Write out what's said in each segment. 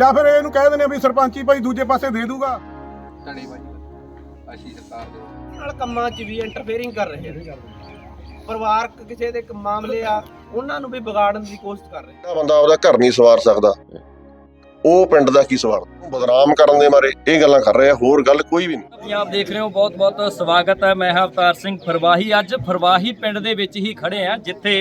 ਜਾਂ ਫਿਰ ਇਹਨੂੰ ਕਹਿ ਦਿੰਦੇ ਆ ਵੀ ਸਰਪੰਚੀ ਭਾਈ ਦੂਜੇ ਪਾਸੇ ਦੇ ਦੂਗਾ। ਧੜੇ ਬਾਜੀ ਅਸੀਂ ਸਰਕਾਰ ਦੇ ਨਾਲ ਕੰਮਾਂ 'ਚ ਵੀ ਇੰਟਰਫੇਅਰਿੰਗ ਕਰ ਰਹੇ ਨੇ ਪਰਿਵਾਰਕ ਕਿਸੇ ਦੇ ਮਾਮਲੇ ਆ ਉਹਨਾਂ ਨੂੰ ਵੀ ਵਿਗਾੜਨ ਦੀ ਕੋਸ਼ਿਸ਼ ਕਰ ਰਹੇ ਜਿਹੜਾ ਬੰਦਾ ਆਪਦਾ ਘਰ ਨਹੀਂ ਸਵਾਰ ਸਕਦਾ ਉਹ ਪਿੰਡ ਦਾ ਕੀ ਸਵਾਰ ਬਦਨਾਮ ਕਰਨ ਦੇ ਮਾਰੇ ਇਹ ਗੱਲਾਂ ਕਰ ਰਹੇ ਆ ਹੋਰ ਗੱਲ ਕੋਈ ਵੀ ਨਹੀਂ। ਪੰਜਾਬ ਦੇਖ ਰਹੇ ਹੋ ਬਹੁਤ ਬਹੁਤ ਸਵਾਗਤ ਹੈ। ਮੈਂ ਹਾਂ ਅਵਤਾਰ ਸਿੰਘ ਫਰਵਾਹੀ। ਅੱਜ ਫਰਵਾਹੀ ਪਿੰਡ ਦੇ ਵਿੱਚ ਹੀ ਖੜੇ ਆ ਜਿੱਥੇ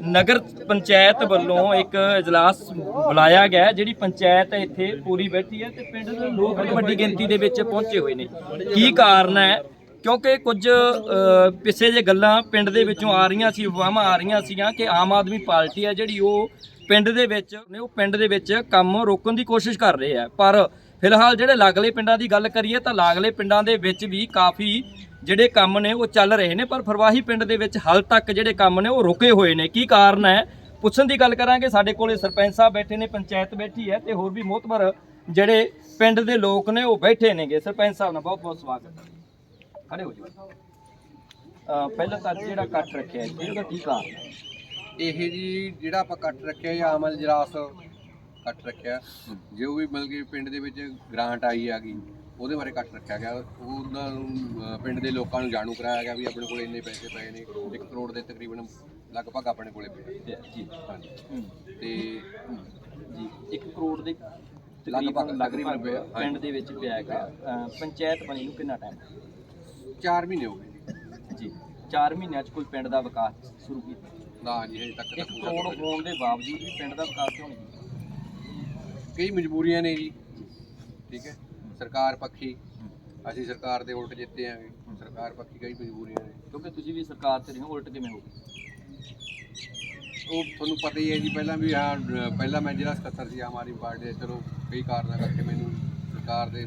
ਨਗਰ ਪੰਚਾਇਤ ਵੱਲੋਂ ਇੱਕ ਇਜਲਾਸ ਬੁਲਾਇਆ ਗਿਆ ਜਿਹੜੀ ਪੰਚਾਇਤ ਇੱਥੇ ਪੂਰੀ ਬੈਠੀ ਹੈ ਤੇ ਪਿੰਡ ਦੇ ਲੋਕ ਵੀ ਵੱਡੀ ਗਿਣਤੀ ਦੇ ਵਿੱਚ ਪਹੁੰਚੇ ਹੋਏ ਨੇ। ਕੀ ਕਾਰਨ ਹੈ? ਕਿਉਂਕਿ ਕੁਝ ਪਿੱਛੇ ਜੇ ਗੱਲਾਂ ਪਿੰਡ ਦੇ ਵਿੱਚੋਂ ਆ ਰਹੀਆਂ ਸੀ, ਅਫਵਾਹਾਂ ਆ ਰਹੀਆਂ ਸੀਗੀਆਂ ਕਿ ਆਮ ਆਦਮੀ ਪਾਰਟੀ ਹੈ ਜਿਹੜੀ ਉਹ ਪਿੰਡ ਦੇ ਵਿੱਚ, ਨੇ ਉਹ ਪਿੰਡ ਦੇ ਵਿੱਚ ਕੰਮ ਰੋਕਣ ਦੀ ਕੋਸ਼ਿਸ਼ ਕਰ ਰਹੇ ਆ ਪਰ ਫਿਲਹਾਲ ਜਿਹੜੇ ਲਾਗਲੇ ਪਿੰਡਾਂ ਦੀ ਗੱਲ ਕਰੀਏ ਤਾਂ ਲਾਗਲੇ ਪਿੰਡਾਂ ਦੇ ਵਿੱਚ ਵੀ ਕਾਫੀ ਜਿਹੜੇ ਕੰਮ ਨੇ ਉਹ ਚੱਲ ਰਹੇ ਨੇ ਪਰ ਫਰਵਾਹੀ ਪਿੰਡ ਦੇ ਵਿੱਚ ਹਾਲ ਤੱਕ ਜਿਹੜੇ ਕੰਮ ਨੇ ਉਹ ਰੁਕੇ ਹੋਏ ਨੇ। ਕੀ ਕਾਰਨ ਹੈ? ਪੁੱਛਣ ਦੀ ਗੱਲ ਕਰਾਂਗੇ। ਸਾਡੇ ਕੋਲੇ ਸਰਪੰਚ ਸਾਹਿਬ ਬੈਠੇ ਨੇ ਪੰਚਾਇਤ ਬੈਠੀ ਹੈ ਤੇ ਹੋਰ ਵੀ ਮੋਤਬਰ ਜਿਹੜੇ ਪਿੰਡ ਦੇ ਲੋਕ ਨੇ ਉਹ ਬੈਠੇ ਨੇਗੇ। ਸਰਪੰਚ ਸਾਹਿਬ ਦਾ ਬਹੁਤ ਬਹੁਤ ਸਵਾਗਤ ਹੈ। ਖੜੇ ਹੋ ਜੀ ਅਹ ਪਹਿਲਾਂ ਤਾਂ ਜਿਹੜਾ ਕੱਟ ਰੱਖਿਆ ਹੈ ਇਹਦਾ ਕੀ ਕਾਰਨ ਹੈ? ਇਹ ਜੀ ਜਿਹੜਾ ਆਪਾਂ ਕੱਟ ਰੱਖਿਆ ਜਾਂ ਅਮਲ ਜਰਾਸ ਕੱਟ ਰੱਖਿਆ। ਜੋ ਵੀ ਮਤਲਬ ਕਿ ਪਿੰਡ ਦੇ ਵਿੱਚ ਗ੍ਰਾਂਟ ਆਈ ਆ ਗਈ ਉਹਦੇ ਬਾਰੇ ਕੱਟ ਰੱਖਿਆ ਗਿਆ। ਉਹਨਾਂ ਨੂੰ ਪਿੰਡ ਦੇ ਲੋਕਾਂ ਨੂੰ ਜਾਣੂ ਕਰਾਇਆ ਗਿਆ ਵੀ ਆਪਣੇ ਕੋਲ ਇੰਨੇ ਪੈਸੇ ਪਏ ਨੇ 1 ਕਰੋੜ ਦੇ ਤਕਰੀਬਨ ਲਗਭਗ ਆਪਣੇ ਕੋਲੇ ਪਏ ਜੀ। ਹਾਂਜੀ। ਤੇ ਜੀ 1 ਕਰੋੜ ਦੇ ਲਗਭਗ- ਤਕਰੀਬਨ ਪਿੰਡ ਦੇ ਵਿੱਚ ਪਿਆ ਹੈਗਾ। ਪੰਚਾਇਤ ਬਣੀ ਨੂੰ ਕਿੰਨਾ ਟਾਈਮ 4 ਮਹੀਨੇ ਹੋ ਗਏ ਜੀ 4 ਮਹੀਨਿਆਂ 'ਚ ਕੋਈ ਪਿੰਡ ਦਾ ਵਿਕਾਸ ਸ਼ੁਰੂ ਕੀਤਾ? ਨਾ ਜੀ ਹਜੇ ਤੱਕ ਤਾਂ 1 ਪੂਰਾ ਕਰੋੜ ਹੋਣ ਦੇ ਬਾਵਜੂਦ ਵੀ ਪਿੰਡ ਦਾ ਵਿਕਾਸ ਕਿਉਂ ਨਹੀਂ ਕੀਤਾ? ਕਈ ਮਜਬੂਰੀਆਂ ਨੇ ਜੀ। ਠੀਕ ਹੈ। ਸਰਕਾਰ ਪੱਖੀ ਅਸੀਂ ਸਰਕਾਰ ਦੇ ਉਲਟ ਜਿੱਤੇ ਆਂਗੇ ਸਰਕਾਰ ਪੱਖੀ ਕਈ ਮਜਬੂਰੀਆਂ ਨੇ। ਕਿਉਂਕਿ ਤੁਸੀਂ ਵੀ ਸਰਕਾਰ ਤੇ ਰਹੇ ਹੋ ਉਲਟ ਕਿਵੇਂ ਹੋ ਉਹ ਤੁਹਾਨੂੰ ਪਤਾ ਹੀ ਹੈ ਜੀ ਪਹਿਲਾਂ ਵੀ ਅਹ ਪਹਿਲਾਂ ਮੈਂ ਜਿਹੜਾ ਸਕੱਤਰ ਸੀ ਆਮ ਆਦਮੀ ਪਾਰਟੀ ਦੇ ਚਲੋ ਕਈ ਕਾਰਨਾਂ ਕਰਕੇ ਮੈਨੂੰ ਸਰਕਾਰ ਦੇ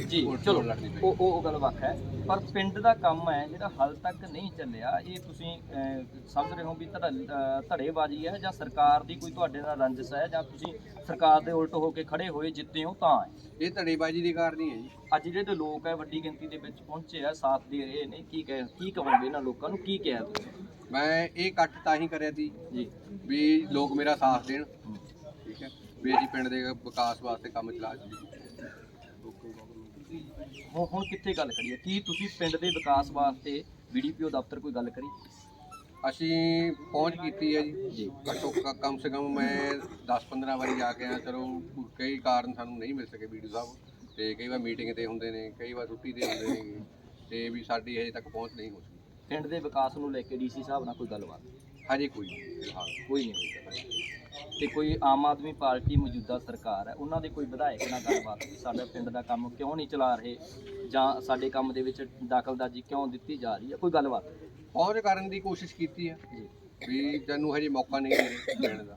ਜੀ ਚਲੋ ਉਹ ਉਹ ਗੱਲ ਵੱਖ ਹੈ। ਪਰ ਪਿੰਡ ਦਾ ਕੰਮ ਹੈ ਜਿਹੜਾ ਹਾਲ ਤੱਕ ਨਹੀਂ ਚੱਲਿਆ ਇਹ ਤੁਸੀਂ ਸਮਝ ਰਹੇ ਹੋ ਵੀ ਧੜੇਬਾਜ਼ੀ ਹੈ ਜਾਂ ਸਰਕਾਰ ਦੀ ਕੋਈ ਤੁਹਾਡੇ ਨਾਲ ਰੰਜਿਸ਼ ਹੈ ਜਾਂ ਤੁਸੀਂ ਸਰਕਾਰ ਦੇ ਉਲਟ ਹੋ ਕੇ ਖੜੇ ਹੋਏ ਜਿੱਤੇ ਹੋ ਤਾਂ ਇਹ ਧੜੇਬਾਜ਼ੀ ਦੀ ਕਾਰਨ ਹੀ ਹੈ ਜੀ। ਅੱਜ ਜਿਹੜੇ ਲੋਕ ਹੈ ਵੱਡੀ ਗਿਣਤੀ ਦੇ ਵਿੱਚ ਪਹੁੰਚੇ ਆ ਸਾਥ ਦੇ ਰਹੇ ਨੇ ਕੀ ਕਹਿ ਕੀ ਕਹੋਗੇ ਇਹਨਾਂ ਲੋਕਾਂ ਨੂੰ ਕੀ ਕਿਹਾ ਤੁਸੀਂ? ਮੈਂ ਇਹ ਕੱਟ ਤਾਂ ਹੀ ਕਰਿਆ ਸੀ ਜੀ। ਵੀ ਲੋਕ ਮੇਰਾ ਸਾਥ ਦੇਣ। ਠੀਕ ਹੈ? ਵੀ ਅਸੀਂ ਪਿੰਡ ਦੇ ਵਿਕਾਸ ਵਾਸਤੇ ਕੰਮ ਚਲਾ ਸਕੀਏ ਹੁਣ ਹੁਣ ਕਿੱਥੇ ਗੱਲ ਕਰੀਏ? ਕੀ ਤੁਸੀਂ ਪਿੰਡ ਦੇ ਵਿਕਾਸ ਵਾਸਤੇ ਬੀਡੀਪੀਓ ਦਫ਼ਤਰ ਕੋਈ ਗੱਲ ਕਰੀ? ਅਸੀਂ ਪਹੁੰਚ ਕੀਤੀ ਹੈ ਜੀ। ਘੱਟੋ ਘ- ਕਮ ਸੇ ਕਮ ਮੈਂ 10-15 ਵਾਰੀ ਜਾ ਕੇ ਆਇਆ। ਚਲੋ ਕਈ ਕਾਰਨ ਸਾਨੂੰ ਨਹੀਂ ਮਿਲ ਸਕੇ ਵੀਡੀਓ ਸਾਹਿਬ। ਤੇ ਕਈ ਵਾਰ ਮੀਟਿੰਗ ਤੇ ਹੁੰਦੇ ਨੇ ਕਈ ਵਾਰ ਛੁੱਟੀ ਤੇ ਹੁੰਦੇ ਨੇ। ਤੇ ਵੀ ਸਾਡੀ ਹਜੇ ਤੱਕ ਪਹੁੰਚ ਨਹੀਂ ਹੋ ਸਕੀ। ਪਿੰਡ ਦੇ ਵਿਕਾਸ ਨੂੰ ਲੈ ਕੇ ਡੀਸੀ ਸਾਹਿਬ ਨਾਲ ਕੋਈ ਗੱਲਬਾਤ? ਹਜੇ ਕੋਈ ਨਹੀਂ। ਫਿਲਹਾਲ ਕੋਈ ਨਹੀਂ ਹੋਈ। ਤੇ ਕੋਈ ਆਮ ਆਦਮੀ ਪਾਰਟੀ ਮੌਜੂਦਾ ਸਰਕਾਰ ਹੈ ਉਹਨਾਂ ਦੇ ਕੋਈ ਵਿਧਾਇਕ ਨਾਲ ਗੱਲਬਾਤ ਵੀ ਸਾਡਾ ਪਿੰਡ ਦਾ ਕੰਮ ਕਿਉਂ ਨਹੀਂ ਚਲਾ ਰਹੇ? ਜਾਂ ਸਾਡੇ ਕੰਮ ਦੇ ਵਿੱਚ ਦਖਲਅੰਦਾਜ਼ੀ ਕਿਉਂ ਦਿੱਤੀ ਜਾ ਰਹੀ ਹੈ? ਕੋਈ ਗੱਲਬਾਤ? ਪਹੁੰਚ ਕਰਨ ਦੀ ਕੋਸ਼ਿਸ਼ ਕੀਤੀ ਹੈ। ਵੀ ਤੈਨੂੰ ਹਜੇ ਮੌਕਾ ਨਹੀਂ ਦੇਣ ਦਾ।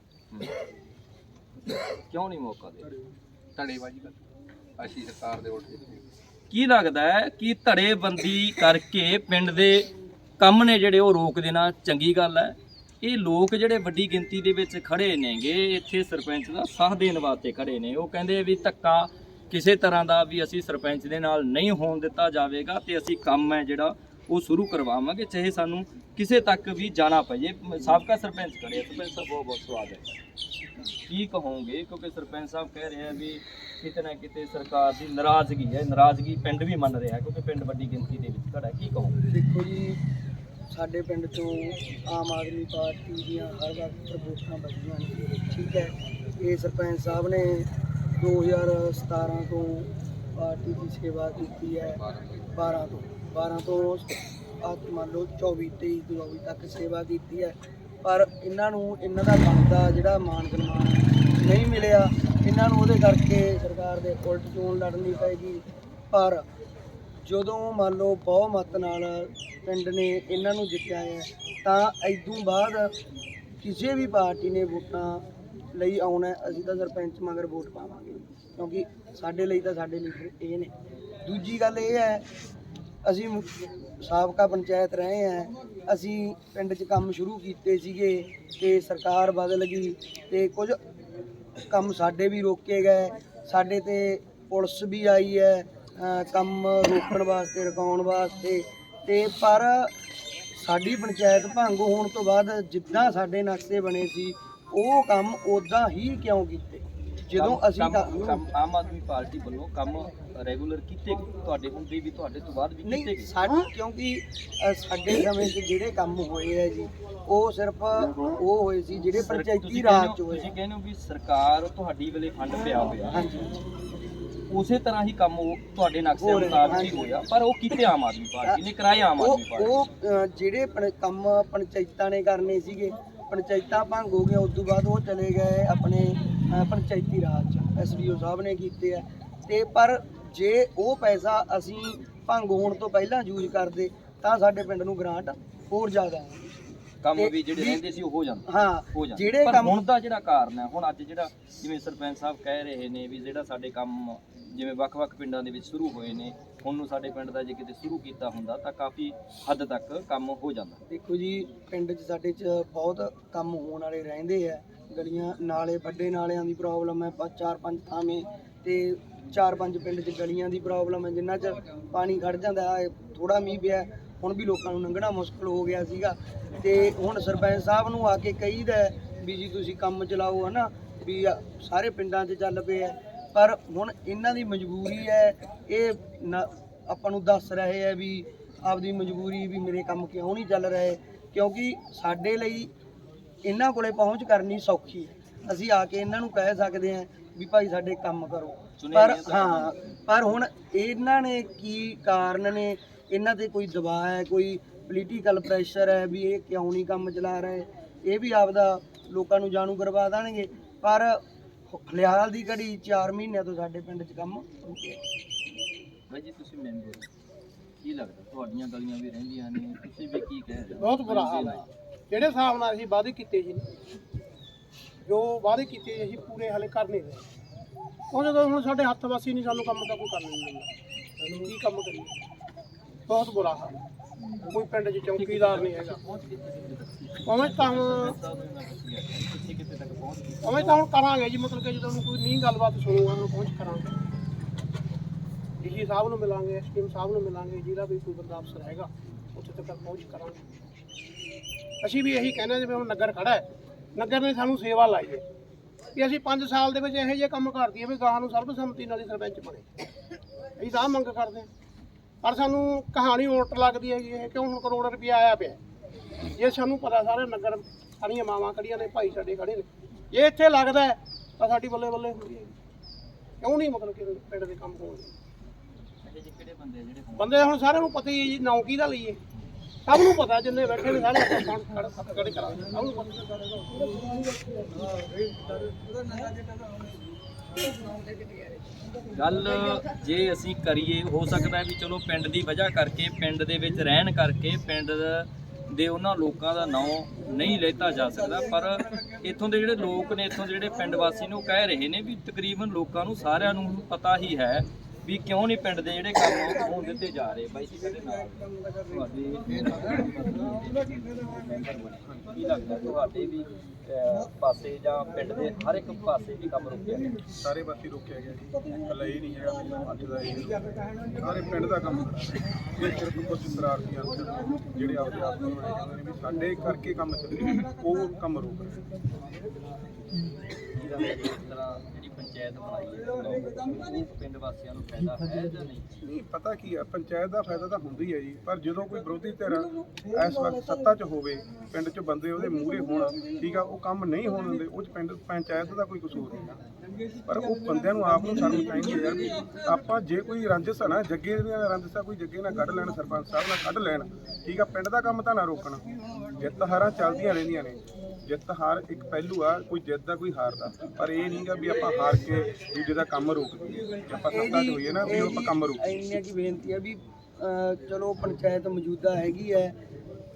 ਕਿਉਂ ਨਹੀਂ ਮੌਕਾ ਦੇ? ਧੜੇਬਾਜ਼ੀ ਕਰ। ਅਸੀਂ ਸਰਕਾਰ ਦੇ ਉਲਟ ਕੀ ਲੱਗਦਾ ਹੈ ਕਿ ਧੜੇਬੰਦੀ ਕਰਕੇ ਪਿੰਡ ਦੇ ਕੰਮ ਨੇ ਜਿਹੜੇ ਉਹ ਰੋਕ ਦੇਣਾ ਚੰਗੀ ਗੱਲ ਹੈ? ਇਹ ਲੋਕ ਜਿਹੜੇ ਵੱਡੀ ਗਿਣਤੀ ਦੇ ਵਿੱਚ ਖੜੇ ਨੇਗੇ, ਇੱਥੇ ਸਰਪੰਚ ਦਾ ਸਾਥ ਦੇਣ ਵਾਸਤੇ ਖੜੇ ਨੇ। ਉਹ ਕਹਿੰਦੇ ਵੀ ਧੱਕਾ ਕਿਸੇ ਤਰ੍ਹਾਂ ਦਾ ਵੀ ਅਸੀਂ ਸਰਪੰਚ ਦੇ ਨਾਲ ਨਹੀਂ ਹੋਣ ਦਿੱਤਾ ਜਾਵੇਗਾ ਤੇ ਅਸੀਂ ਕੰਮ ਹੈ ਜਿਹੜਾ ਉਹ ਸ਼ੁਰੂ ਕਰਵਾਵਾਂਗੇ, ਚਾਹੇ ਸਾਨੂੰ ਕਿਸੇ ਤੱਕ ਵੀ ਜਾਣਾ ਪਏ। ਸਾਬਕਾ ਸਰਪੰਚ ਖੜੇ ਸਰਪੰਚ ਸਾਹਿਬ ਬਹੁਤ ਬਹੁਤ ਸਵਾਗਤ ਹੈ। ਕੀ ਕਹੋਗੇ? ਕਿਉਂਕਿ ਸਰਪੰਚ ਸਾਹਿਬ ਕਹਿ ਰਹੇ ਆ ਵੀ ਕਿਤੇ ਨਾ ਕਿਤੇ ਸਰਕਾਰ ਦੀ ਨਾਰਾਜ਼ਗੀ ਹੈ। ਨਾਰਾਜ਼ਗੀ ਪਿੰਡ ਵੀ ਮੰਨ ਰਿਹਾ, ਕਿਉਂਕਿ ਪਿੰਡ ਵੱਡੀ ਗਿਣਤੀ ਦੇ ਵਿੱਚ ਖੜਾ ਕੀ ਕਹੋਗੇ? ਦੇਖੋ ਜੀ ਸਾਡੇ ਪਿੰਡ ਤੋਂ ਆਮ ਆਦਮੀ ਪਾਰਟੀ ਦੀਆਂ ਹਰ ਵਕਤ ਵੋਟਾਂ ਬਚੀਆਂ ਨੇ। ਠੀਕ ਹੈ। ਇਹ ਸਰਪੰਚ ਸਾਹਿਬ ਨੇ 2017 ਤੋਂ ਪਾਰਟੀ ਦੀ ਸੇਵਾ ਕੀਤੀ ਹੈ 12 ਤੋਂ। 12 ਤੋਂ ਆ ਮੰਨ ਲਓ 24 23 24 ਤੱਕ ਸੇਵਾ ਕੀਤੀ ਹੈ। ਪਰ ਇਹਨਾਂ ਨੂੰ ਇਹਨਾਂ ਦਾ ਬਣਦਾ ਜਿਹੜਾ ਮਾਨ ਸਨਮਾਨ ਨਹੀਂ ਮਿਲਿਆ। ਇਹਨਾਂ ਨੂੰ ਉਹਦੇ ਕਰਕੇ ਸਰਕਾਰ ਦੇ ਉਲਟ ਚੋਣ ਲੜਨੀ ਪੈਗੀ ਪਰ ਜਦੋਂ ਮੰਨ ਲਓ ਬਹੁਮਤ ਨਾਲ ਪਿੰਡ ਨੇ ਇਹਨਾਂ ਨੂੰ ਜਿੱਤਿਆ ਹੈ, ਤਾਂ ਇਦੋਂ ਬਾਅਦ ਕਿਸੇ ਵੀ ਪਾਰਟੀ ਨੇ ਵੋਟਾਂ ਲਈ ਆਉਣਾ ਅਸੀਂ ਤਾਂ ਸਰਪੰਚ ਮਗਰ ਵੋਟ ਪਾਵਾਂਗੇ, ਕਿਉਂਕਿ ਸਾਡੇ ਲਈ ਤਾਂ ਸਾਡੇ ਲੀਡਰ ਇਹ ਨੇ। ਦੂਜੀ ਗੱਲ ਇਹ ਹੈ, ਅਸੀਂ ਸਾਬਕਾ ਪੰਚਾਇਤ ਰਹੇ ਹਾਂ, ਅਸੀਂ ਪਿੰਡ 'ਚ ਕੰਮ ਸ਼ੁਰੂ ਕੀਤੇ ਸੀਗੇ ਤੇ ਸਰਕਾਰ ਬਦਲ ਗਈ ਤੇ ਕੁਝ ਕੰਮ ਸਾਡੇ ਵੀ ਰੋਕੇ ਗਏ, ਸਾਡੇ ਤੇ ਪੁਲਿਸ ਵੀ ਆਈ ਹੈ ਕੰਮ ਰੋਕਣ ਵਾਸਤੇ, ਰੁਕਾਉਣ ਵਾਸਤੇ ਤੇ ਪਰ ਸਾਡੀ ਪੰਚਾਇਤ ਭੰਗ ਹੋਣ ਤੋਂ ਬਾਅਦ ਜਿੱਦਾਂ ਸਾਡੇ ਨਕਸ਼ੇ ਬਣੇ ਸੀ ਉਹ ਕੰਮ ਉਦਾਂ ਹੀ ਕਿਉਂ ਕੀਤੇ? ਜਦੋਂ ਅਸੀਂ ਕੰਮ- ਆਮ ਆਦਮੀ ਪਾਰਟੀ ਵੱਲੋਂ ਕੰਮ ਰੈਗੂਲਰ ਕੀਤੇ ਤੁਹਾਡੇ ਹੁੰਦੇ ਵੀ ਤੁਹਾਡੇ ਤੋਂ ਬਾਅਦ ਵੀ ਕੀਤੇ ਨਹੀਂ ਸਾਡੇ ਕਿਉਂਕਿ ਸਾਡੇ ਸਮੇਂ 'ਚ ਜਿਹੜੇ ਕੰਮ ਹੋਏ ਆ ਜੀ ਉਹ ਸਿਰਫ ਉਹ ਹੋਏ ਸੀ ਜਿਹੜੇ ਪੰਚਾਇਤੀ ਰਾਜ 'ਚ ਹੋਏ ਤੁਸੀਂ ਕਹਿੰਦੇ ਹੋ ਵੀ ਸਰਕਾਰ ਤੁਹਾਡੀ ਵੇਲੇ ਫੰਡ ਪਿਆ ਹੋਇਆ। ਹਾਂਜੀ। ਉਸੇ ਤਰ੍ਹਾਂ ਹੀ ਕੰਮ ਉਹ ਤੁਹਾਡੇ ਨਕਸ਼ੇ ਮੁਤਾਬਕ ਹੀ। ਹੋਇਆ ਪਰ ਉਹ ਕੀਤੇ ਆਮ ਆਦਮੀ ਪਾਰਟੀ ਨੇ ਕਰਾਏ ਆਮ ਆਦਮੀ ਪਾਰਟੀ ਉਹ ਅ, ਜਿਹੜੇ ਕੰਮ ਪੰਚਾਇਤਾਂ ਨੇ ਕਰਨੇ ਸੀਗੇ ਪੰਚਾਇਤਾਂ ਭੰਗ ਹੋ ਗਈਆਂ ਉਸ ਤੋਂ ਬਾਅਦ ਉਹ ਚਲੇ ਗਏ ਆਪਣੇ ਅ, ਪੰਚਾਇਤੀ ਰਾਜ ਚ ਐਸਡੀਓ ਸਾਹਿਬ ਨੇ ਕੀਤੇ ਆ ਤੇ ਪਰ ਜੇ ਉਹ ਪੈਸਾ ਅਸੀਂ ਭੰਗ ਹੋਣ ਤੋਂ ਪਹਿਲਾਂ ਯੂਜ਼ ਕਰਦੇ ਤਾਂ ਸਾਡੇ ਪਿੰਡ ਨੂੰ ਗ੍ਰਾਂਟ ਹੋਰ ਜ਼ਿਆਦਾ ਆਉਂਦੀ। ਕੰਮ ਤੇ ਵੀ ਜਿਹੜੇ ਵੀ- ਰਹਿੰਦੇ ਸੀ ਉਹ ਹੋ ਜਾਂਦੇ ਹਾਂ ਹੋ ਜਾਂਦੇ ਜਿਹੜੇ ਪਰ ਕੰਮ ਹੁਣ ਦਾ ਜਿਹੜਾ ਕਾਰਨ ਹੈ ਹੁਣ ਅੱਜ ਜਿਹੜਾ ਜਿਵੇਂ ਸਰਪੰਚ ਸਾਹਿਬ ਕਹਿ ਰਹੇ ਨੇ ਵੀ ਜਿਹੜਾ ਸਾਡੇ ਕੰਮ ਜਿਵੇਂ ਵੱਖ-ਵੱਖ ਪਿੰਡਾਂ ਦੇ ਵਿੱਚ ਸ਼ੁਰੂ ਹੋਏ ਨੇ, ਹੁਣ ਨੂੰ ਸਾਡੇ ਪਿੰਡ ਦਾ ਜੇ ਕਿਤੇ ਸ਼ੁਰੂ ਕੀਤਾ ਹੁੰਦਾ, ਤਾਂ ਕਾਫੀ ਹੱਦ ਤੱਕ ਕੰਮ ਹੋ ਜਾਂਦਾ। ਦੇਖੋ ਜੀ, ਪਿੰਡ 'ਚ ਸਾਡੇ 'ਚ ਬਹੁਤ ਕੰਮ ਹੋਣ ਵਾਲੇ ਰਹਿੰਦੇ ਆ। ਗਲੀਆਂ ਨਾਲੇ, ਵੱਡੇ ਨਾਲਿਆਂ ਦੀ ਪ੍ਰੋਬਲਮ ਹੈ ਪੰਜ ਚਾਰ ਪੰਜ ਥਾਵੇਂ ਤੇ ਚਾਰ ਪੰਜ ਪਿੰਡ 'ਚ ਗਲੀਆਂ ਦੀ ਪ੍ਰੋਬਲਮ ਹੈ ਜਿੰਨਾ 'ਚ ਪਾਣੀ ਖੜ ਜਾਂਦਾ ਹੈ ਥੋੜਾ ਮੀਂਹ ਪਿਆ, ਹੁਣ ਵੀ ਲੋਕਾਂ ਨੂੰ ਲੰਘਣਾ ਮੁਸ਼ਕਲ ਹੋ ਗਿਆ ਸੀਗਾ। ਤੇ ਹੁਣ ਸਰਪੰਚ ਸਾਹਿਬ ਨੂੰ ਆ ਕੇ ਕਹੀਦਾ ਵੀ ਜੀ ਤੁਸੀਂ ਕੰਮ ਚਲਾਓ ਹਨਾ, ਵੀ ਸਾਰੇ ਪਿੰਡਾਂ 'ਚ ਚੱਲ ਪਏ ਆ। ਪਰ ਹੁਣ ਇਹਨਾਂ ਦੀ ਮਜਬੂਰੀ ਹੈ ਇਹ ਆਪਾਂ ਨੂੰ ਦੱਸ ਰਹੇ ਆ ਵੀ ਆਪਦੀ ਮਜਬੂਰੀ ਵੀ ਮੇਰੇ ਕੰਮ ਕਿਉਂ ਨਹੀਂ ਚੱਲ ਰਹੇ ਕਿਉਂਕਿ ਸਾਡੇ ਲਈ ਇਹਨਾਂ ਕੋਲੇ ਪਹੁੰਚ ਕਰਨੀ ਸੌਖੀ ਹੈ। ਅਸੀਂ ਆ ਕੇ ਇਹਨਾਂ ਨੂੰ ਕਹਿ ਸਕਦੇ ਹਾਂ ਵੀ ਭਾਈ ਸਾਡੇ ਕੰਮ ਕਰੋ। ਪਰ ਹਾਂ ਪਰ ਹੁਣ ਇਹਨਾਂ ਨੇ ਕੀ ਕਾਰਨ ਨੇ ਇਹਨਾਂ ਤੇ ਕੋਈ ਦਬਾਅ ਹੈ ਕੋਈ ਪੋਲੀਟੀਕਲ ਪ੍ਰੈਸ਼ਰ ਹੈ ਵੀ ਇਹ ਕਿਉਂ ਨਹੀਂ ਕੰਮ ਚਲਾ ਰਹੇ ਇਹ ਵੀ ਆਪਦਾ ਲੋਕਾਂ ਨੂੰ ਜਾਣੂ ਕਰਵਾ ਦੇਣਗੇ। ਪਰ ਫਿਲਹਾਲ ਦੀ ਘੜੀ 4 ਮਹੀਨਿਆਂ ਤੋਂ ਸਾਡੇ ਪਿੰਡ 'ਚ ਕੰਮ ਰੁਕਿਆ ਬਾਈ ਜੀ ਤੁਸੀਂ ਮੈਂਬਰ ਹੋ। ਕੀ ਲੱਗਦਾ? ਤੁਹਾਡੀਆਂ ਗਲੀਆਂ ਵੀ ਰਹਿੰਦੀਆਂ ਨੇ ਤੁਸੀਂ ਵੀ ਕੀ ਕਹਿ ਰਹੇ ਹੋ? ਬਹੁਤ ਬੁਰਾ ਹਾਲ ਹੈ ਜਿਹੜੇ ਹਿਸਾਬ ਨਾਲ ਅਸੀਂ ਵਾਅਦੇ ਕੀਤੇ ਸੀ ਜੋ ਵਾਅਦੇ ਕੀਤੇ ਸੀ, ਅਸੀਂ ਪੂਰੇ ਹਲੇ ਕਰ ਨਹੀਂ ਰਹੇ। ਉਹ ਜਦੋਂ ਹੁਣ ਸਾਡੇ ਹੱਥ ਵਾਸੀ ਨਹੀਂ ਸਾਨੂੰ ਕੰਮ ਤਾਂ ਕੋਈ ਕਰਨ ਨਹੀਂ ਦਿੰਦਾ ਕੀ ਕੰਮ ਕਰੀਏ? ਬਹੁਤ ਬੁਰਾ ਹਾਲ ਹੈ। ਕੋਈ ਪਿੰਡ 'ਚ ਚੌਕੀਦਾਰ ਨਹੀਂ ਹੈਗਾ। ਕਿੱਥੇ ਤੱਕ ਪਹੁੰਚ ਉਵੇਂ ਤਾਂ ਹੁਣ ਕਰਾਂਗੇ ਜੀ, ਮਤਲਬ ਕਿ ਜਦੋਂ ਕੋਈ ਨਹੀਂ ਗੱਲਬਾਤ ਸੁਣੂਗਾ, ਉਹਨੂੰ ਪਹੁੰਚ ਕਰਾਂਗੇ। ਡੀਸੀ ਸਾਹਿਬ ਨੂੰ ਮਿਲਾਂਗੇ ਐਸਪੀਐਮ ਸਾਹਿਬ ਨੂੰ ਮਿਲਾਂਗੇ, ਜਿਹੜਾ ਵੀ ਕੋਈ ਬੰਦਾ ਅਫਸਰ ਹੈਗਾ, ਉੱਥੇ ਤੱਕ ਪਹੁੰਚ ਕਰਾਂਗੇ। ਅਸੀਂ ਵੀ ਇਹੀ ਕਹਿੰਦੇ ਜਿਵੇਂ ਹੁਣ ਨਗਰ ਖੜਾ ਹੈ, ਨਗਰ ਨੇ ਸਾਨੂੰ ਸੇਵਾ ਲਾਈ ਹੈ। ਕਿ ਅਸੀਂ 5 ਸਾਲ ਦੇ ਵਿੱਚ ਇਹੋ ਜਿਹੇ ਕੰਮ ਕਰ ਦਈਏ ਵੀ ਗਾਹਾਂ ਨੂੰ ਸਰਬਸੰਮਤੀ ਨਾਲ ਹੀ ਸਰਪੰਚ ਬਣੇ। ਅਸੀਂ ਤਾਂ ਮੰਗ ਕਰਦੇ ਹਾਂ। ਪਰ ਸਾਨੂੰ ਕਹਾਣੀ ਉਲਟ ਲੱਗਦੀ ਹੈ ਜੀ ਇਹ ਕਿਉਂ ਹੁਣ ਕਰੋੜ ਰੁਪਇਆ ਆਇਆ ਪਿਆ ਜੇ ਸਾਨੂੰ ਪਤਾ ਸਾਰੇ ਨਗਰ ਸਾਰੀਆਂ ਮਾਵਾਂ ਖੜੀਆਂ ਨੇ, ਭਾਈ ਸਾਡੇ ਖੜੇ ਨੇ। ਜੇ ਇੱਥੇ ਲੱਗਦਾ ਹੈ, ਤਾਂ ਸਾਡੀ ਬੱਲੇ ਬੱਲੇ ਹੁੰਦੀ ਹੈ। ਕਿਉਂ ਨਹੀਂ ਮਤਲਬ ਕਿ ਪਿੰਡ ਦੇ ਕੰਮ ਹੋਣਗੇ ਬੰਦੇ ਹੁਣ ਸਾਰਿਆਂ ਨੂੰ ਪਤਾ ਹੀ ਹੈ ਜੀ, ਨੌ ਕਿਹਦਾ ਲਈਏ। ਸਭ ਨੂੰ ਪਤਾ, ਜਿੰਨੇ ਬੈਠੇ ਨੇ ਸਾਰੇ ਆਪਾਂ ਖੜ ਖੜ ਖੜੇ ਕਰਾਂਗੇ। ਸਭ ਨੂੰ ਪਤਾ। ਗੱਲ ਜੇ ਅਸੀਂ ਕਰੀਏ, ਹੋ ਸਕਦਾ ਵੀ ਚਲੋ ਪਿੰਡ ਦੀ ਵਜ੍ਹਾ ਕਰਕੇ, ਪਿੰਡ ਦੇ ਵਿੱਚ ਰਹਿਣ ਕਰਕੇ, ਪਿੰਡ ਦੇ ਉਹਨਾਂ ਲੋਕਾਂ ਦਾ ਨਾਂ ਨਹੀਂ ਲੈਤਾ ਜਾ ਸਕਦਾ, ਪਰ ਇੱਥੋਂ ਦੇ ਜਿਹੜੇ ਲੋਕ ਨੇ, ਇੱਥੋਂ ਦੇ ਜਿਹੜੇ ਪਿੰਡ ਵਾਸੀ ਨੇ, ਉਹ ਕਹਿ ਰਹੇ ਨੇ ਵੀ ਤਕਰੀਬਨ ਲੋਕਾਂ ਨੂੰ ਸਾਰਿਆਂ ਨੂੰ ਪਤਾ ਹੀ ਹੈ ਵੀ ਕਿਉਂ ਨਹੀਂ ਪਿੰਡ ਦੇ ਜਿਹੜੇ ਕੰਮ ਹੋਣ ਦਿੱਤੇ ਜਾ ਰਹੇ। ਬਾਈ ਜੀ, ਸਾਡੇ ਨਾਲ ਤੁਹਾਡੇ ਕੀ ਲੱਗਦਾ ਤੁਹਾਡੇ ਵੀ ਪਾਸੇ ਜਾਂ ਪਿੰਡ ਦੇ ਹਰ ਇੱਕ ਪਾਸੇ ਵੀ ਕੰਮ ਰੁਕਿਆ ਹੈ। ਸਾਰੇ ਪਾਸੇ ਰੋਕਿਆ ਗਿਆ ਜੀ। ਇਕੱਲਾ ਇਹ ਨਹੀਂ ਹੈਗਾ ਵੀ ਅੱਜ ਦਾ ਇਹ। ਸਾਰੇ ਪਿੰਡ ਦਾ ਕੰਮ ਇਹ ਸਿਰਫ ਕੁਝ ਸ਼ਰਾਰਤੀ ਅੰਸਰ ਜਿਹੜੇ ਆਪਦੇ ਆਪ ਨੂੰ ਬਣਾਏ ਜਾਂਦੇ ਨੇ ਵੀ ਸਾਡੇ ਕਰਕੇ ਕੰਮ ਚੱਲੇ ਉਹ ਕੰਮ ਰੋਕ ਰਹੇ ਤਰ੍ਹਾਂ ਪੰਚਾਇਤ ਬਣਾਈ ਹੈ ਉਹ ਪਿੰਡ ਵਾਸੀਆਂ ਨੂੰ ਫਾਇਦਾ ਹੈ ਜਾਂ ਨਹੀਂ? ਨਹੀਂ ਪਤਾ ਕੀ ਆ ਪੰਚਾਇਤ ਦਾ ਫਾਇਦਾ ਤਾਂ ਹੁੰਦਾ ਹੀ ਹੈ ਜੀ ਪਰ ਜਦੋਂ ਕੋਈ ਵਿਰੋਧੀ ਧਿਰ ਇਸ ਵਕਤ ਸੱਤਾ 'ਚ ਹੋਵੇ ਪਿੰਡ 'ਚ ਬੰਦੇ ਉਹਦੇ ਮੂਹਰੇ ਹੋਣ ਠੀਕ ਆ ਉਹ ਕੰਮ ਨਹੀਂ ਹੋਣ ਦਿੰਦੇ ਉਹ 'ਚ ਪਿੰਡ ਪੰਚਾਇਤ ਦਾ ਕੋਈ ਕਸੂਰ ਨਹੀਂ ਪਰ ਉਹ ਬੰਦਿਆਂ ਨੂੰ ਆਪ ਨੂੰ ਸ਼ਰਮ ਚਾਹੀਦੀ ਹੈ ਆਪਾਂ ਜੇ ਕੋਈ ਰੰਜਿਸ਼ ਹੈ ਨਾ ਜੱਗੇ ਦੀਆਂ ਰੰਜਿਸ਼ਾਂ ਕੋਈ ਜੱਗੇ ਨਾਲ ਕੱਢ ਲੈਣ ਸਰਪੰਚ ਸਾਹਿਬ ਨਾਲ ਕੱਢ ਲੈਣ ਠੀਕ ਆ ਪਿੰਡ ਦਾ ਕੰਮ ਤਾਂ ਨਾ ਰੋਕਣ ਜਿੱਤ ਹਾਰਾਂ ਚੱਲਦੀਆਂ ਰਹਿੰਦੀਆਂ ਨੇ। ਜਿੱਤ ਹਾਰ ਇੱਕ ਪਹਿਲੂ ਆ ਕੋਈ ਜਿੱਤ ਦਾ ਕੋਈ ਹਾਰ ਦਾ। ਪਰ ਇਹ ਨਹੀਂਗਾ ਵੀ ਆਪਾਂ ਹਾਰ ਕੇ ਦੂਜੇ ਦਾ ਕੰਮ ਰੋਕ ਦਈਏ। ਜੇ ਆਪਾਂ ਸੱਤਾ 'ਚ ਹੋਈਏ ਨਾ ਵੀ ਉਹ ਆਪਾਂ ਕੰਮ ਰੋਕ ਇੰਨੀ ਕੀ ਬੇਨਤੀ ਹੈ ਵੀ ਚਲੋ ਪੰਚਾਇਤ ਮੌਜੂਦਾ ਹੈਗੀ ਹੈ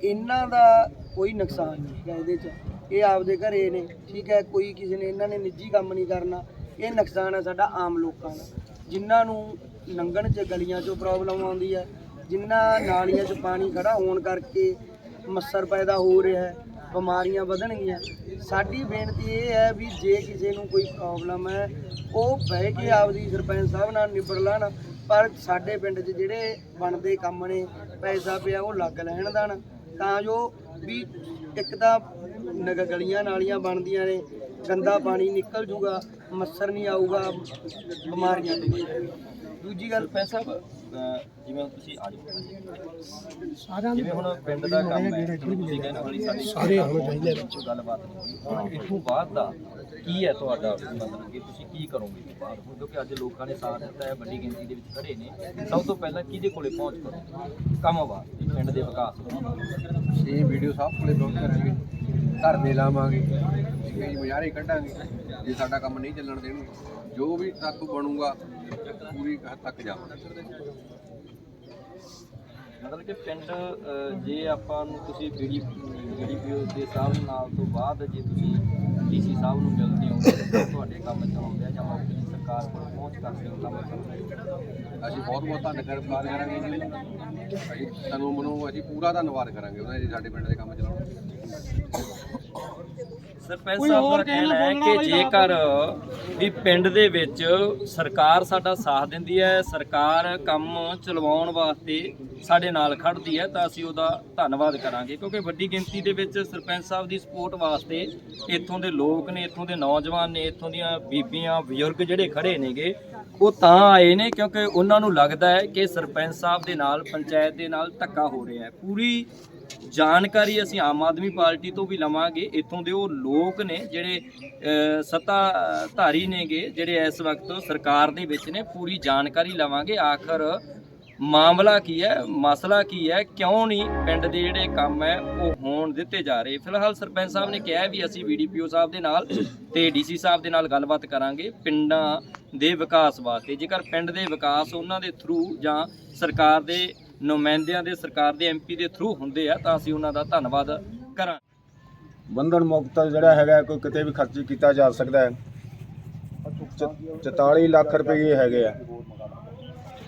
ਇਹਨਾਂ ਦਾ ਕੋਈ ਨੁਕਸਾਨ ਨਹੀਂ ਹੈਗਾ ਇਹਦੇ 'ਚ। ਇਹ ਆਪਦੇ ਘਰੇ ਨੇ ਠੀਕ ਹੈ ਕੋਈ ਕਿਸੇ ਨੇ ਇਹਨਾਂ ਨੇ ਨਿੱਜੀ ਕੰਮ ਨਹੀਂ ਕਰਨਾ। ਇਹ ਨੁਕਸਾਨ ਹੈ ਸਾਡਾ ਆਮ ਲੋਕਾਂ ਦਾ। ਜਿਨ੍ਹਾਂ ਨੂੰ ਲੰਘਣ 'ਚ ਗਲੀਆਂ 'ਚੋਂ ਪ੍ਰੋਬਲਮ ਆਉਂਦੀ ਹੈ ਜਿਨ੍ਹਾਂ ਨਾਲੀਆਂ 'ਚ ਪਾਣੀ ਖੜਾ ਹੋਣ ਕਰਕੇ ਮੱਛਰ ਪੈਦਾ ਹੋ ਰਿਹਾ ਹੈ ਬਿਮਾਰੀਆਂ ਵਧਣਗੀਆਂ। ਸਾਡੀ ਬੇਨਤੀ ਇਹ ਹੈ ਵੀ ਜੇ ਕਿਸੇ ਨੂੰ ਕੋਈ ਪ੍ਰੋਬਲਮ ਹੈ, ਉਹ ਬਹਿ ਕੇ ਆਪਦੀ ਸਰਪੰਚ ਸਾਹਿਬ ਨਾਲ ਨਿਬੜ ਲੈਣ। ਪਰ ਸਾਡੇ ਪਿੰਡ 'ਚ ਜਿਹੜੇ ਬਣਦੇ ਕੰਮ ਨੇ, ਪੈਸਾ ਪਿਆ ਉਹ ਲੱਗ ਲੈਣ ਦੇਣ। ਤਾਂ ਜੋ ਵੀ ਇੱਕ ਤਾਂ ਨਗ ਗਲੀਆਂ ਨਾਲੀਆਂ ਬਣਦੀਆਂ ਨੇ, ਗੰਦਾ ਪਾਣੀ ਨਿਕਲ ਜੂਗਾ, ਮੱਛਰ ਨਹੀਂ ਆਊਗਾ, ਬਿਮਾਰੀਆਂ ਦੂਜੀ ਗੱਲ ਪੈਸਾ ਜਿਵੇਂ ਹੁਣ ਤੁਸੀਂ ਆ ਜਾਓ ਸਾਰਿਆਂ ਜਿਵੇਂ ਹੁਣ ਪਿੰਡ ਦਾ ਕੰਮ ਹੈ ਜਿਵੇਂ ਤੁਸੀਂ ਕਹਿੰਦੇ ਹੋ ਸਾਡੀ ਸਾਰੇ ਹੋਣੇ ਚਾਹੀਦੇ ਵਿੱਚ ਗੱਲਬਾਤ ਹੋਈ। ਹੁਣ ਇਸ ਤੋਂ ਬਾਅਦ ਦਾ ਕੀ ਹੈ ਤੁਹਾਡਾ ਮਤਲਬ ਕਿ ਤੁਸੀਂ ਕੀ ਕਰੋਗੇ ਇਸ ਤੋਂ ਬਾਅਦ? ਹੁਣ ਕਿਉਂਕਿ ਅੱਜ ਲੋਕਾਂ ਨੇ ਸਾਥ ਦਿੱਤਾ ਹੈ ਵੱਡੀ ਗਿਣਤੀ ਦੇ ਵਿੱਚ ਖੜੇ ਨੇ। ਸਭ ਤੋਂ ਪਹਿਲਾਂ ਕਿਹਦੇ ਕੋਲੇ ਪਹੁੰਚ ਕਰੋ? ਕੰਮ ਵਾਸਤੇ ਪਿੰਡ ਦੇ ਵਿਕਾਸ ਵਾਸਤੇ। ਅਸੀਂ ਵੀਡੀਓ ਸਾਹਿਬ ਕੋਲੇ ਪਹੁੰਚ ਕਰਾਂਗੇ ਧਰਨੇ ਲਾਵਾਂਗੇ ਠੀਕ ਹੈ ਜੀ ਮੁਜ਼ਾਹਰੇ ਕੱਢਾਂਗੇ ਜੇ ਸਾਡਾ ਕੰਮ ਨਹੀਂ ਚੱਲਣ ਦੇਣਗੇ। ਜੋ ਵੀ ਤੱਕ ਬਣੂਗਾ ਪੂਰੀ ਹੱਦ ਤੱਕ ਜਾਵਾਂਗੇ। ਮਤਲਬ ਕਿ ਪਿੰਡ ਜੇ ਆਪਾਂ ਨੂੰ ਤੁਸੀਂ ਬੀਡੀ ਬੀਡੀਪੀਓ ਦੇ ਸਾਹਿਬ ਨਾਲ ਤੋਂ ਬਾਅਦ ਜੇ ਤੁਸੀਂ ਡੀਸੀ ਸਾਹਿਬ ਨੂੰ ਮਿਲਦੇ ਹੋ ਤਾਂ ਤੁਹਾਡੇ ਕੰਮ ਚਲਾਉਂਦੇ ਆ ਜਾਂ ਦੀ ਸਰਕਾਰ ਕੋਲ ਪਹੁੰਚ ਕਰਦੇ ਹੋ ਕੰਮ ਅਸੀਂ ਬਹੁਤ ਬਹੁਤ ਧੰਨਵਾਦ ਕਰਾਂਗੇ ਜੀ। ਅਸੀਂ ਤਨੋਂ ਮਨੋਂ ਅਸੀਂ ਪੂਰਾ ਧੰਨਵਾਦ ਕਰਾਂਗੇ ਉਹਨਾਂ ਨੇ ਸਾਡੇ ਪਿੰਡ ਦੇ ਕੰਮ ਚਲਾਉਣ। ਸਰਪੰਚ ਸਾਹਿਬ ਦਾ ਕਹਿਣਾ ਹੈ ਕਿ ਜੇਕਰ ਵੀ ਪਿੰਡ ਦੇ ਵਿੱਚ ਸਰਕਾਰ ਸਾਡਾ ਸਾਥ ਦਿੰਦੀ ਹੈ ਸਰਕਾਰ ਕੰਮ ਚਲਵਾਉਣ ਵਾਸਤੇ ਸਾਡੇ ਨਾਲ ਖੜਦੀ ਹੈ ਤਾਂ ਅਸੀਂ ਉਹਦਾ ਧੰਨਵਾਦ ਕਰਾਂਗੇ। ਕਿਉਂਕਿ ਵੱਡੀ ਗਿਣਤੀ ਦੇ ਵਿੱਚ ਸਰਪੰਚ ਸਾਹਿਬ ਦੀ ਸਪੋਰਟ ਵਾਸਤੇ ਇੱਥੋਂ ਦੇ ਲੋਕ ਨੇ ਇੱਥੋਂ ਦੇ ਨੌਜਵਾਨ ਨੇ ਇੱਥੋਂ ਦੀਆਂ ਬੀਬੀਆਂ ਬਜ਼ੁਰਗ ਜਿਹੜੇ ਖੜੇ ਨੇਗੇ ਉਹ ਤਾਂ ਆਏ ਨੇ ਕਿਉਂਕਿ ਉਹਨਾਂ ਨੂੰ ਲੱਗਦਾ ਹੈ ਕਿ ਸਰਪੰਚ ਸਾਹਿਬ ਦੇ ਨਾਲ ਪੰਚਾਇਤ ਦੇ ਨਾਲ ਧੱਕਾ ਹੋ ਰਿਹਾ ਹੈ। ਪੂਰੀ ਜਾਣਕਾਰੀ ਅਸੀਂ ਆਮ ਆਦਮੀ ਪਾਰਟੀ ਤੋਂ ਵੀ ਲਵਾਂਗੇ। ਇੱਥੋਂ ਦੇ ਉਹ ਲੋਕ ਨੇ ਜਿਹੜੇ ਅ, ਸੱਤਾ ਧਾਰੀ ਨੇਗੇ ਜਿਹੜੇ ਇਸ ਵਕਤ ਸਰਕਾਰ ਦੇ ਵਿੱਚ ਨੇ ਪੂਰੀ ਜਾਣਕਾਰੀ ਲਵਾਂਗੇ। ਆਖਰ ਮਾਮਲਾ ਕੀ ਹੈ ਮਸਲਾ ਕੀ ਹੈ ਕਿਉਂ ਨਹੀਂ ਪਿੰਡ ਦੇ ਜਿਹੜੇ ਕੰਮ ਹੈ ਉਹ ਹੋਣ ਦਿੱਤੇ ਜਾ ਰਹੇ। ਫਿਲਹਾਲ ਸਰਪੰਚ ਸਾਹਿਬ ਨੇ ਕਿਹਾ ਹੈ ਵੀ ਅਸੀਂ ਵੀਡੀਪੀਓ ਸਾਹਿਬ ਦੇ ਨਾਲ ਤੇ ਡੀਸੀ ਸਾਹਿਬ ਦੇ ਨਾਲ ਗੱਲਬਾਤ ਕਰਾਂਗੇ ਪਿੰਡਾਂ ਦੇ ਵਿਕਾਸ ਵਾਸਤੇ। ਜੇਕਰ ਪਿੰਡ ਦੇ ਵਿਕਾਸ ਉਹਨਾਂ ਦੇ ਥਰੂ ਜਾਂ ਸਰਕਾਰ ਦੇ ਨੁਮਾਇੰਦਿਆਂ ਦੇ ਸਰਕਾਰ ਦੇ ਐਮਪੀ ਦੇ ਥਰੂ ਹੁੰਦੇ ਆ, ਤਾਂ ਅਸੀਂ ਉਹਨਾਂ ਦਾ ਧੰਨਵਾਦ ਕਰਾਂ ਬੰਧਨ ਮੁਕਤ ਜਿਹੜਾ ਹੈਗਾ, ਕੋਈ ਕਿਤੇ ਵੀ ਖਰਚ ਕੀਤਾ ਜਾ ਸਕਦਾ ਹੈ। ਚ- 44 ਲੱਖ ਰੁਪਏ ਹੈਗੇ ਆ।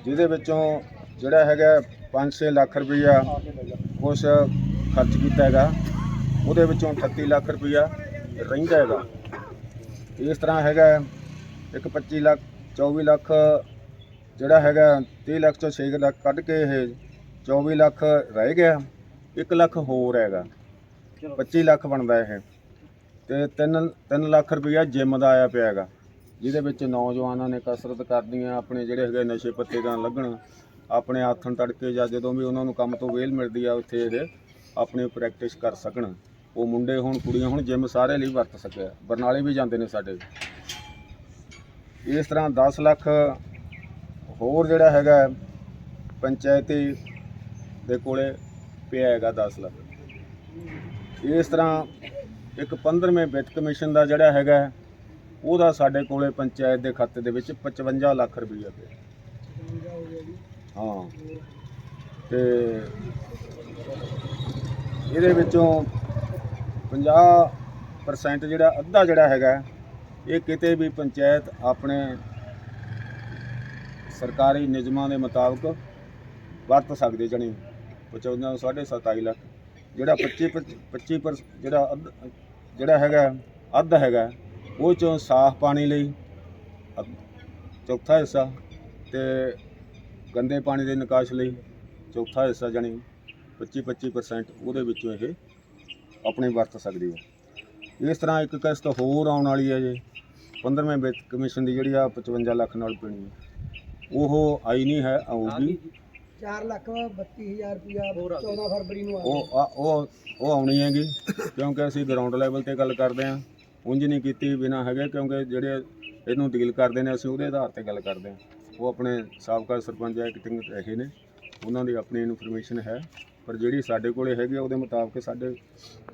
ਜਿਹਦੇ ਵਿੱਚੋਂ ਜਿਹੜਾ ਹੈਗਾ 5-6 ਲੱਖ ਰੁਪਈਆ ਕੁਛ ਖਰਚ ਕੀਤਾ ਹੈਗਾ। ਉਹਦੇ ਵਿੱਚੋਂ 38 ਲੱਖ ਰੁਪਈਆ ਰਹਿੰਦਾ ਹੈਗਾ। ਇਸ ਤਰ੍ਹਾਂ ਹੈਗਾ, ਇੱਕ 25 ਲੱਖ 24 ਲੱਖ ਜਿਹੜਾ ਹੈਗਾ 30 ਲੱਖ ਚੋਂ 6 ਲੱਖ ਕੱਢ ਕੇ ਇਹ 24 ਲੱਖ ਰਹਿ ਗਿਆ 1 ਲੱਖ ਹੋਰ ਹੈਗਾ 25 ਲੱਖ ਬਣਦਾ ਇਹ। ਤੇ 3 3 ਲੱਖ ਰੁਪਇਆ ਜਿਮ ਦਾ ਆਇਆ ਪਿਆ ਹੈਗਾ ਜਿਹਦੇ ਵਿੱਚ ਨੌਜਵਾਨਾਂ ਨੇ ਕਸਰਤ ਕਰਦੀਆਂ ਆਪਣੇ ਜਿਹੜੇ ਹੈਗੇ ਨਸ਼ੇ ਪੱਤੇ ਦਾ ਲੱਗਣ ਆਪਣੇ ਆਥਣ ਤੜਕੇ ਜਾਂ ਜਦੋਂ ਵੀ ਉਹਨਾਂ ਨੂੰ ਕੰਮ ਤੋਂ ਵੇਲ ਮਿਲਦੀ ਆ ਉੱਥੇ ਇਹ ਆਪਣੀ ਪ੍ਰੈਕਟਿਸ ਕਰ ਸਕਣ। ਉਹ ਮੁੰਡੇ ਹੋਣ ਕੁੜੀਆਂ ਹੋਣ ਜਿਮ ਸਾਰੇ ਲਈ ਵਰਤ ਸਕਿਆ ਬਰਨਾਲੇ ਵੀ ਜਾਂਦੇ ਨੇ ਸਾਡੇ। ਇਸ ਤਰ੍ਹਾਂ 10 ਲੱਖ ਹੋਰ ਜਿਹੜਾ ਹੈਗਾ ਪੰਚਾਇਤੀ ਦੇ ਕੋਲੇ ਪਿਆ ਹੈਗਾ 10 ਲੱਖ। ਇਸ ਤਰ੍ਹਾਂ ਇੱਕ 15ਵੇਂ ਵਿੱਤ ਕਮਿਸ਼ਨ ਦਾ ਜਿਹੜਾ ਹੈਗਾ ਉਹਦਾ ਸਾਡੇ ਕੋਲੇ ਪੰਚਾਇਤ ਦੇ ਖਾਤੇ ਦੇ ਵਿੱਚ 55 ਲੱਖ ਰੁਪਈਆ ਪਿਆ। ਹਾਂ। ਤੇ ਇਹਦੇ ਵਿੱਚੋਂ 50% ਜਿਹੜਾ ਅੱਧਾ ਜਿਹੜਾ ਹੈਗਾ, ਇਹ ਕਿਤੇ ਵੀ ਪੰਚਾਇਤ ਆਪਣੇ ਸਰਕਾਰੀ ਨਿਯਮਾਂ ਦੇ ਮੁਤਾਬਕ ਵਰਤ ਸਕਦੇ ਜਣੀ। 55 ਸਾਢੇ 27 ਲੱਖ। ਜਿਹੜਾ 25 25 ਪਰ, ਜਿਹੜਾ ਅੱਧ, ਜਿਹੜਾ ਹੈਗਾ, ਅੱਧ ਹੈਗਾ, ਉਹ ਚੋਂ ਸਾਫ਼ ਪਾਣੀ ਲਈ ਚੌਥਾ ਹਿੱਸਾ ਤੇ ਗੰਦੇ ਪਾਣੀ ਦੇ ਨਿਕਾਸ ਲਈ ਚੌਥਾ ਹਿੱਸਾ ਜਾਣੀ 25 25% ਉਹਦੇ ਵਿੱਚੋਂ ਇਹ ਆਪਣੇ ਵਰਤ ਸਕਦੇ ਹੈ। ਇਸ ਤਰ੍ਹਾਂ ਇੱਕ ਕਿਸ਼ਤ ਹੋਰ ਆਉਣ ਵਾਲੀ ਹੈ ਜੀ। 15ਵੇਂ ਵਿੱਤ ਕਮਿਸ਼ਨ ਦੀ ਜਿਹੜੀ ਆ 55 ਲੱਖ ਨਾਲ ਪੈਣੀ ਹੈ। ਉਹ ਆਈ ਨਹੀਂ ਹੈ ਆਊਗੀ। 4 ਲੱਖ 32000 ਰੁਪਇਆ 14 ਫਰਵਰੀ ਨੂੰ ਆ ਉਹ ਆ- ਉਹ ਉਹ ਆਉਣੀ ਹੈਗੀ ਕਿਉਂਕਿ ਅਸੀਂ ਗਰਾਊਂਡ ਲੈਵਲ ਤੇ ਗੱਲ ਕਰਦੇ ਹਾਂ। ਉਂਝ ਨਹੀਂ ਕੀਤੀ ਬਿਨਾ ਹੈਗੇ ਕਿਉਂਕਿ ਜਿਹੜੇ ਇਹਨੂੰ ਡੀਲ ਕਰਦੇ ਨੇ ਅਸੀਂ ਉਹਦੇ ਆਧਾਰ ਤੇ ਗੱਲ ਕਰਦੇ ਹਾਂ। ਉਹ ਆਪਣੇ ਸਾਬਕਾ ਸਰਪੰਚ ਐਕਟਿੰਗ ਰਹੇ ਨੇ। ਉਹਨਾਂ ਦੀ ਆਪਣੀ ਇਨਫੋਰਮੇਸ਼ਨ ਹੈ। ਪਰ ਜਿਹੜੀ ਸਾਡੇ ਕੋਲੇ ਹੈਗੀ ਆ, ਉਹਦੇ ਮੁਤਾਬਕ ਸਾਡੇ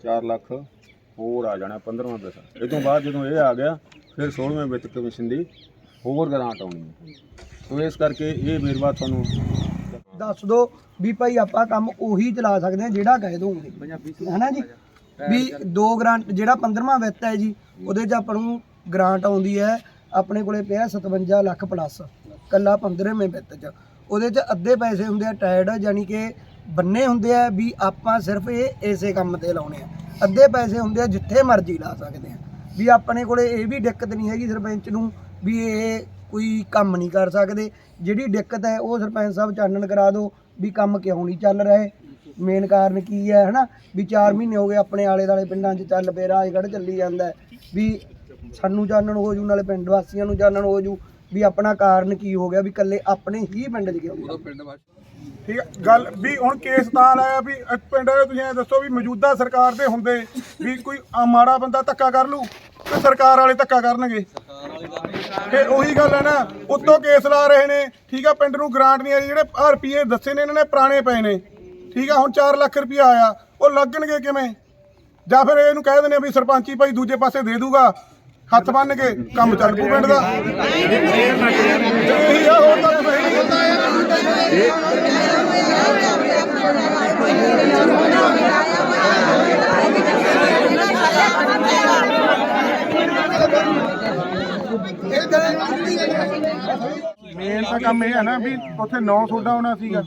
4 ਲੱਖ ਹੋਰ ਆ ਜਾਣਾ 15ਵਾਂ ਪੈਸਾ ਇਹ ਤੋਂ ਬਾਅਦ ਜਦੋਂ ਇਹ ਆ ਗਿਆ ਫਿਰ 16ਵੇਂ ਵਿੱਤ ਕਮਿਸ਼ਨ ਦੀ ਹੋਰ ਗ੍ਰਾਂਟ ਆਉਣੀ ਹੈ। ਸੋ ਇਸ ਕਰਕੇ ਇਹ ਵੇਰਵਾ ਤੁਹਾਨੂੰ ਦੱਸ ਦੋ ਵੀ ਭਾਈ ਆਪਾਂ ਕੰਮ ਉਹੀ ਚਲਾ ਸਕਦੇ ਹਾਂ ਜਿਹੜਾ ਕਹਿ ਦੋਗੇ ਹੈਨਾ ਜੀ? ਵੀ ਦੋ ਗ੍ਰਾਂਟ ਜਿਹੜਾ 15ਵਾਂ ਵਿੱਤ ਹੈ ਜੀ ਉਹਦੇ 'ਚ ਆਪਾਂ ਨੂੰ ਗ੍ਰਾਂਟ ਆਉਂਦੀ ਹੈ ਆਪਣੇ ਕੋਲੇ ਪਿਆ 57 ਲੱਖ ਪਲੱਸ ਕੱਲਾ 15ਵੇਂ ਵਿੱਤ 'ਚ। ਉਹਦੇ 'ਚ ਅੱਧੇ ਪੈਸੇ ਹੁੰਦੇ ਆ ਟਾਇਰਡ ਯਾਨੀ ਕਿ ਬੰਨੇ ਹੁੰਦੇ ਆ ਵੀ ਆਪਾਂ ਸਿਰਫ ਇਹ ਇਸੇ ਕੰਮ ਤੇ ਲਾਉਣੇ ਆ। ਅੱਧੇ ਪੈਸੇ ਹੁੰਦੇ ਆ ਜਿੱਥੇ ਮਰਜ਼ੀ ਲਾ ਸਕਦੇ ਆ। ਵੀ ਆਪਣੇ ਕੋਲੇ ਇਹ ਵੀ ਦਿੱਕਤ ਨਹੀਂ ਹੈਗੀ ਸਰਪੰਚ ਨੂੰ ਵੀ ਇਹ ਕੋਈ ਕੰਮ ਨਹੀਂ ਕਰ ਸਕਦੇ। ਜਿਹੜੀ ਦਿੱਕਤ ਹੈ ਉਹ ਸਰਪੰਚ ਸਾਹਿਬ ਚਾਨਣ ਕਰਾ ਦਿਓ ਵੀ ਕੰਮ ਕਿਉਂ ਨਹੀਂ ਚੱਲ ਰਹੇ ਮੇਨ ਕਾਰਨ ਕੀ ਹੈ ਹਨਾ? ਵੀ 4 ਮਹੀਨੇ ਹੋ ਗਏ ਆਪਣੇ ਆਲੇ ਦਾਲੇ ਪਿੰਡਾਂ 'ਚ ਚੱਲ ਪਏ ਰਾਜਗੜ੍ਹ ਚੱਲੀ ਜਾਂਦਾ। ਵੀ ਸਾਨੂੰ ਜਾਣਨ ਹੋ ਜੂ ਨਾਲੇ ਪਿੰਡ ਵਾਸੀਆਂ ਨੂੰ ਜਾਣਨ ਹੋ ਜੂ। ਵੀ ਆਪਣਾ ਕਾਰਨ ਕੀ ਹੋ ਗਿਆ ਵੀ ਕੱਲੇ ਆਪਣੇ ਹੀ ਪਿੰਡ 'ਚ ਕਿਉਂ ਪਿੰਡ ਠੀਕ ਹੈ ਗੱਲ ਵੀ ਹੁਣ ਕੇਸ ਤਾਂ ਲਾਇਆ ਵੀ ਪਿੰਡ ਵਾਲੇ ਤੁਸੀਂ ਐ ਦੱਸੋ ਵੀ ਮੌਜੂਦਾ ਸਰਕਾਰ ਦੇ ਹੁੰਦੇ ਵੀ ਕੋਈ ਆ ਮਾੜਾ ਬੰਦਾ ਧੱਕਾ ਕਰ ਲੂ ਤੇ ਸਰਕਾਰ ਵਾਲੇ ਧੱਕਾ ਕਰਨਗੇ? ਫਿਰ ਉਹੀ ਗੱਲ ਹੈ ਨਾ, ਉੱਤੋਂ ਕੇਸ ਲਾ ਰਹੇ ਨੇ, ਠੀਕ ਆ, ਪਿੰਡ ਨੂੰ ਗ੍ਰਾਂਟ ਨਹੀਂ ਆਈ, ਜਿਹੜੇ ਆਹ ਰੁਪਏ ਦੱਸੇ ਨੇ, ਇਹਨਾਂ ਨੇ ਪੁਰਾਣੇ ਪਏ ਨੇ, ਠੀਕ ਆ, ਹੁਣ 4 ਲੱਖ ਰੁਪਇਆ ਆਇਆ, ਉਹ ਲੱਗਣਗੇ ਕਿਵੇਂ? ਜਾਂ ਫਿਰ ਇਹਨੂੰ ਕਹਿ ਦਿੰਦੇ ਆ ਵੀ ਸਰਪੰਚੀ ਭਾਈ ਦੂਜੇ ਪਾਸੇ ਦੇ ਦੂਗਾ, ਹੱਥ ਬੰਨ ਕੇ ਕੰਮ ਚੱਲ ਪੂ ਪਿੰਡ ਦਾ। ਇਹੀ ਆ, ਹੋਰ ਤਾਂ ਕੁਛ ਹੈ ਨਹੀਂ ਮੇਨ ਤਾਂ ਕੰਮ ਇਹ ਹੈ ਨਾ ਵੀ ਉੱਥੇ 9 ਸੋਡਾ ਹੋਣਾ ਸੀਗਾ।